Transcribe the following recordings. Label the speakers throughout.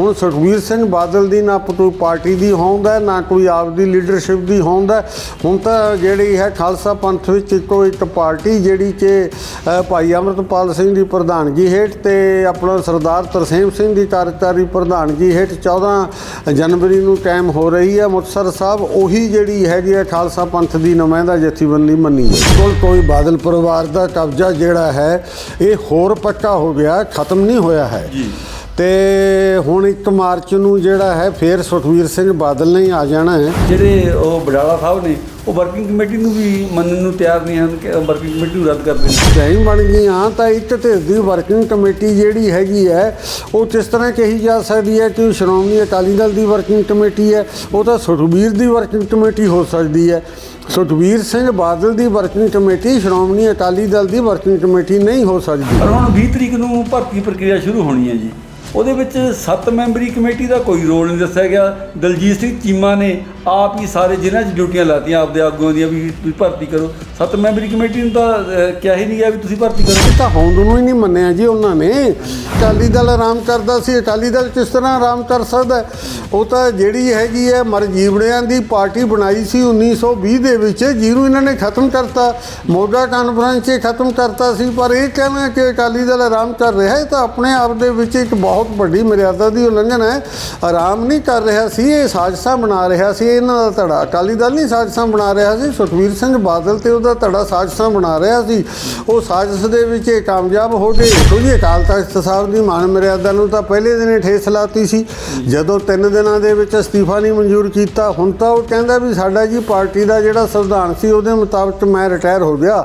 Speaker 1: ਹੁਣ ਸੁਖਬੀਰ ਸਿੰਘ ਬਾਦਲ ਦੀ ਨਾ ਕੋਈ ਪਾਰਟੀ ਦੀ ਹੋਂਦ ਹੈ ਨਾ ਕੋਈ ਆਪਦੀ ਲੀਡਰਸ਼ਿਪ ਦੀ ਹੋਂਦ ਹੈ। ਹੁਣ ਤਾਂ ਜਿਹੜੀ ਹੈ ਖਾਲਸਾ ਪੰਥ ਵਿੱਚ ਇੱਕੋ ਇੱਕ ਪਾਰਟੀ ਜਿਹੜੀ ਕਿ ਭਾਈ ਅਮਰਤਪਾਲ ਸਿੰਘ ਦੀ ਪ੍ਰਧਾਨਗੀ ਹੇਠ ਤੇ ਆਪਣਾ ਸਰਦਾਰ ਤਰਸੇਮ ਸਿੰਘ ਦੀ ਕਾਰਜਕਾਰੀ ਪ੍ਰਧਾਨਗੀ ਹੇਠ 14 ਜਨਵਰੀ ਨੂੰ ਕਾਇਮ ਹੋ ਰਹੀ ਹੈ। ਮੁਕਤਸਰ ਸਾਹਿਬ ਉਹੀ ਜਿਹੜੀ ਹੈਗੀ ਹੈ ਖਾਲਸਾ ਪੰਥ ਦੀ ਨੁਮਾਇੰਦਾ ਜਥੇਬੰਦੀ ਮੰਨੀ ਹੈ ਕੋਲ ਕੋਈ ਬਾਦਲ ਪਰਿਵਾਰ ਦਾ ਕਬਜ਼ਾ ਜਿਹੜਾ ਹੈ ਇਹ ਹੋਰ ਪੱਕਾ ਹੋ ਗਿਆ ਖਤਮ ਨਹੀਂ ਹੋਇਆ ਹੈ।
Speaker 2: ਜੀ।
Speaker 1: ਤੇ ਹੁਣ 1 ਮਾਰਚ ਨੂੰ ਜਿਹੜਾ ਹੈ ਫੇਰ ਸੁਖਵੀਰ ਸਿੰਘ ਬਾਦਲ ਨੇ ਹੀ ਆ ਜਾਣਾ ਹੈ।
Speaker 2: ਜਿਹੜੇ ਉਹ ਬਡਾਲਾ ਸਾਹਿਬ ਨੇ ਉਹ ਵਰਕਿੰਗ ਕਮੇਟੀ ਨੂੰ ਵੀ ਮੰਨਣ ਨੂੰ ਤਿਆਰ ਨਹੀਂ ਹਨ ਕਿ ਵਰਕਿੰਗ ਕਮੇਟੀ ਨੂੰ ਰੱਦ ਕਰ ਦੇਣ।
Speaker 1: ਸਹੀ ਬਣ ਗਈਆਂ ਤਾਂ ਇੱਕ ਧਿਰ ਦੀ ਵਰਕਿੰਗ ਕਮੇਟੀ ਜਿਹੜੀ ਹੈਗੀ ਹੈ ਉਹ ਕਿਸ ਤਰ੍ਹਾਂ ਕਹੀ ਜਾ ਸਕਦੀ ਹੈ ਕਿ ਸ਼੍ਰੋਮਣੀ ਅਕਾਲੀ ਦਲ ਦੀ ਵਰਕਿੰਗ ਕਮੇਟੀ ਹੈ ਉਹ ਤਾਂ ਸੁਖਬੀਰ ਦੀ ਵਰਕਿੰਗ ਕਮੇਟੀ ਹੋ ਸਕਦੀ ਹੈ। ਸੁਖਬੀਰ ਸਿੰਘ ਬਾਦਲ ਦੀ ਵਰਕਿੰਗ ਕਮੇਟੀ ਸ਼੍ਰੋਮਣੀ ਅਕਾਲੀ ਦਲ ਦੀ ਵਰਕਿੰਗ ਕਮੇਟੀ ਨਹੀਂ ਹੋ ਸਕਦੀ।
Speaker 2: ਪਰ ਹੁਣ 20 ਤਰੀਕ ਨੂੰ ਭਰਤੀ ਪ੍ਰਕਿਰਿਆ ਸ਼ੁਰੂ ਹੋਣੀ ਹੈ ਜੀ। ਉਹਦੇ ਵਿੱਚ ਸੱਤ ਮੈਂਬਰੀ ਕਮੇਟੀ ਦਾ ਕੋਈ ਰੋਲ ਨਹੀਂ ਦੱਸਿਆ ਗਿਆ। ਦਲਜੀਤ ਸਿੰਘ ਚੀਮਾ ਨੇ ਆਪ ਹੀ ਸਾਰੇ ਜ਼ਿਲ੍ਹਿਆਂ 'ਚ ਡਿਊਟੀਆਂ ਲਾਤੀਆਂ ਆਪਦੇ ਆਗੂਆਂ ਦੀਆਂ ਵੀ ਵੀ ਭਰਤੀ ਕਰੋ। ਸੱਤ ਮੈਂਬਰੀ ਕਮੇਟੀ ਨੂੰ ਤਾਂ ਅਹ, ਕਿਹਾ ਹੀ ਨਹੀਂ ਗਿਆ ਵੀ ਤੁਸੀਂ ਭਰਤੀ ਕਰੋ।
Speaker 1: ਇਹ ਤਾਂ ਹੋਂਦ ਨੂੰ ਹੀ ਨਹੀਂ ਮੰਨਿਆ ਜੀ ਉਹਨਾਂ ਨੇ। ਅਕਾਲੀ ਦਲ ਆਰਾਮ ਕਰਦਾ ਸੀ ਅਕਾਲੀ ਦਲ ਕਿਸ ਤਰ੍ਹਾਂ ਆਰਾਮ ਕਰ ਸਕਦਾ ਹੈ? ਉਹ ਤਾਂ ਜਿਹੜੀ ਹੈਗੀ ਹੈ ਮਰਜੀਵੜਿਆਂ ਦੀ ਪਾਰਟੀ ਬਣਾਈ ਸੀ 1920 ਦੇ ਵਿੱਚ ਜਿਹਨੂੰ ਇਹਨਾਂ ਨੇ ਖਤਮ ਕਰਤਾ। ਮੋਗਾ ਕਾਨਫਰੰਸ 'ਚ ਖਤਮ ਕਰਤਾ ਸੀ ਪਰ ਇਹ ਕਹਿਣਾ ਕਿ ਅਕਾਲੀ ਦਲ ਆਰਾਮ ਕਰ ਰਿਹਾ ਹੈ ਤਾਂ ਆਪਣੇ ਆਪ ਦੇ ਵਿੱਚ ਇੱਕ ਬਹੁਤ ਵੱਡੀ ਮਰਿਆਦਾ ਦੀ ਉਲੰਘਣਾ ਹੈ। ਆਰਾਮ ਨਹੀਂ ਕਰ ਰਿਹਾ ਸੀ ਇਹ ਸਾਜ਼ਿਸ਼ਾਂ ਬਣਾ ਰਿਹਾ ਸੀ ਇਹਨਾਂ ਦਾ ਧੜਾ। ਅਕਾਲੀ ਦਲ ਨਹੀਂ ਸਾਜ਼ਿਸ਼ਾਂ ਬਣਾ ਰਿਹਾ ਸੀ। ਸੁਖਵੀਰ ਸਿੰਘ ਬਾਦਲ ਤੇ ਉਹਦਾ ਧੜਾ ਸਾਜ਼ਿਸ਼ਾਂ ਬਣਾ ਰਿਹਾ ਸੀ। ਉਹ ਸਾਜ਼ਿਸ਼ ਦੇ ਵਿੱਚ ਕਾਮਯਾਬ ਹੋ ਗਏ। ਕਿਉਂਕਿ ਅਕਾਲ ਤਖਤ ਸਾਹਿਬ ਦੀ ਮਾਨ ਮਰਿਆਦਾ ਨੂੰ ਤਾਂ ਪਹਿਲੇ ਦਿਨ ਹੀ ਠੇਸ ਲਾਤੀ ਸੀ। ਜਦੋਂ ਤਿੰਨ ਦਿਨਾਂ ਦੇ ਵਿੱਚ ਅਸਤੀਫਾ ਨਹੀਂ ਮਨਜ਼ੂਰ ਕੀਤਾ ਹੁਣ ਤਾਂ ਉਹ ਕਹਿੰਦਾ ਵੀ ਸਾਡਾ ਜੀ ਪਾਰਟੀ ਦਾ ਜਿਹੜਾ ਸੰਵਿਧਾਨ ਸੀ ਉਹਦੇ ਮੁਤਾਬਕ ਮੈਂ ਰਿਟਾਇਰ ਹੋ ਗਿਆ।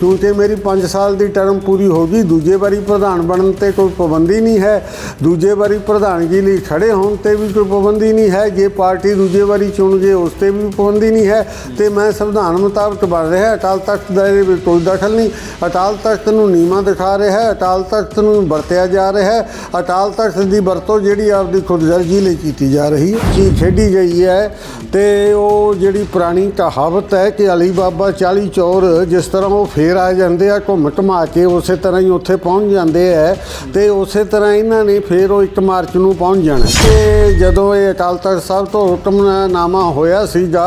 Speaker 1: ਕਿਉਂਕਿ ਮੇਰੀ 5 ਸਾਲ ਦੀ ਟਰਮ ਪੂਰੀ ਹੋ ਗਈ। ਦੂਜੇ ਵਾਰੀ ਪ੍ਰਧਾਨ ਬਣਨ ਤੇ ਕੋਈ ਪਾਬੰਦੀ ਨਹੀਂ ਹੈ। ਦੂਜੇ ਵਾਰੀ ਪ੍ਰਧਾਨਗੀ ਲਈ ਖੜੇ ਹੋਣ ਤੇ ਵੀ ਕੋਈ ਪਾਬੰਦੀ ਨਹੀਂ ਹੈ। ਜੇ ਪਾਰਟੀ ਦੂਜੇ ਵਾਰੀ ਚੁਣ ਜੇ ਉਸ ਤੇ ਵੀ ਪਾਬੰਦੀ ਨਹੀਂ ਹੈ ਤੇ ਮੈਂ ਸੰਵਿਧਾਨ ਮੁਤਾਬਕ ਬਣ ਰਿਹਾ ਅਕਾਲ ਤਖਤ ਦਾ ਇਹਦੇ ਵਿੱਚ ਕੋਈ ਦਖਲ ਨਹੀਂ। ਅਟਾਲ ਤਖਤ ਨੂੰ ਨੀਮਾ ਦਿਖਾ ਰਿਹਾ ਹੈ। ਅਕਾਲ ਤਖਤ ਨੂੰ ਵਰਤਿਆ ਜਾ ਰਿਹਾ ਹੈ। ਅਕਾਲ ਤਖਤ ਦੀ ਵਰਤੋਂ ਜਿਹੜੀ ਆਪਦੀ ਖੁਦਗਰਜੀ ਲਈ ਕੀਤੀ ਜਾ ਰਹੀ ਹੈ। ਕੀ ਖੇਡੀ ਗਈ ਹੈ ਤੇ ਉਹ ਜਿਹੜੀ ਪੁਰਾਣੀ ਕਹਾਵਤ ਹੈ ਕਿ ਅਲੀ ਬਾਬਾ 40 ਚੋਰ ਜਿਸ ਤਰ੍ਹਾਂ ਉਹ ਫੇਰ ਆ ਜਾਂਦੇ ਆ, ਘੁੰਮ ਘਮਾ ਕੇ ਉਸੇ ਤਰ੍ਹਾਂ ਹੀ ਉੱਥੇ ਪਹੁੰਚ ਜਾਂਦੇ ਆ ਤੇ ਉਸੇ ਤਰ੍ਹਾਂ ਇਹਨਾਂ ਨੇ ਫੇਰ ਉਹ 1 ਮਾਰਚ ਨੂੰ ਪਹੁੰਚ ਜਾਣਾ। ਤੇ ਜਦੋਂ ਇਹ ਅਕਾਲ ਤਖਤ ਸਾਹਿਬ ਤੋਂ ਹੁਕਮਨਾਮਾ ਹੋਇਆ ਸੀਗਾ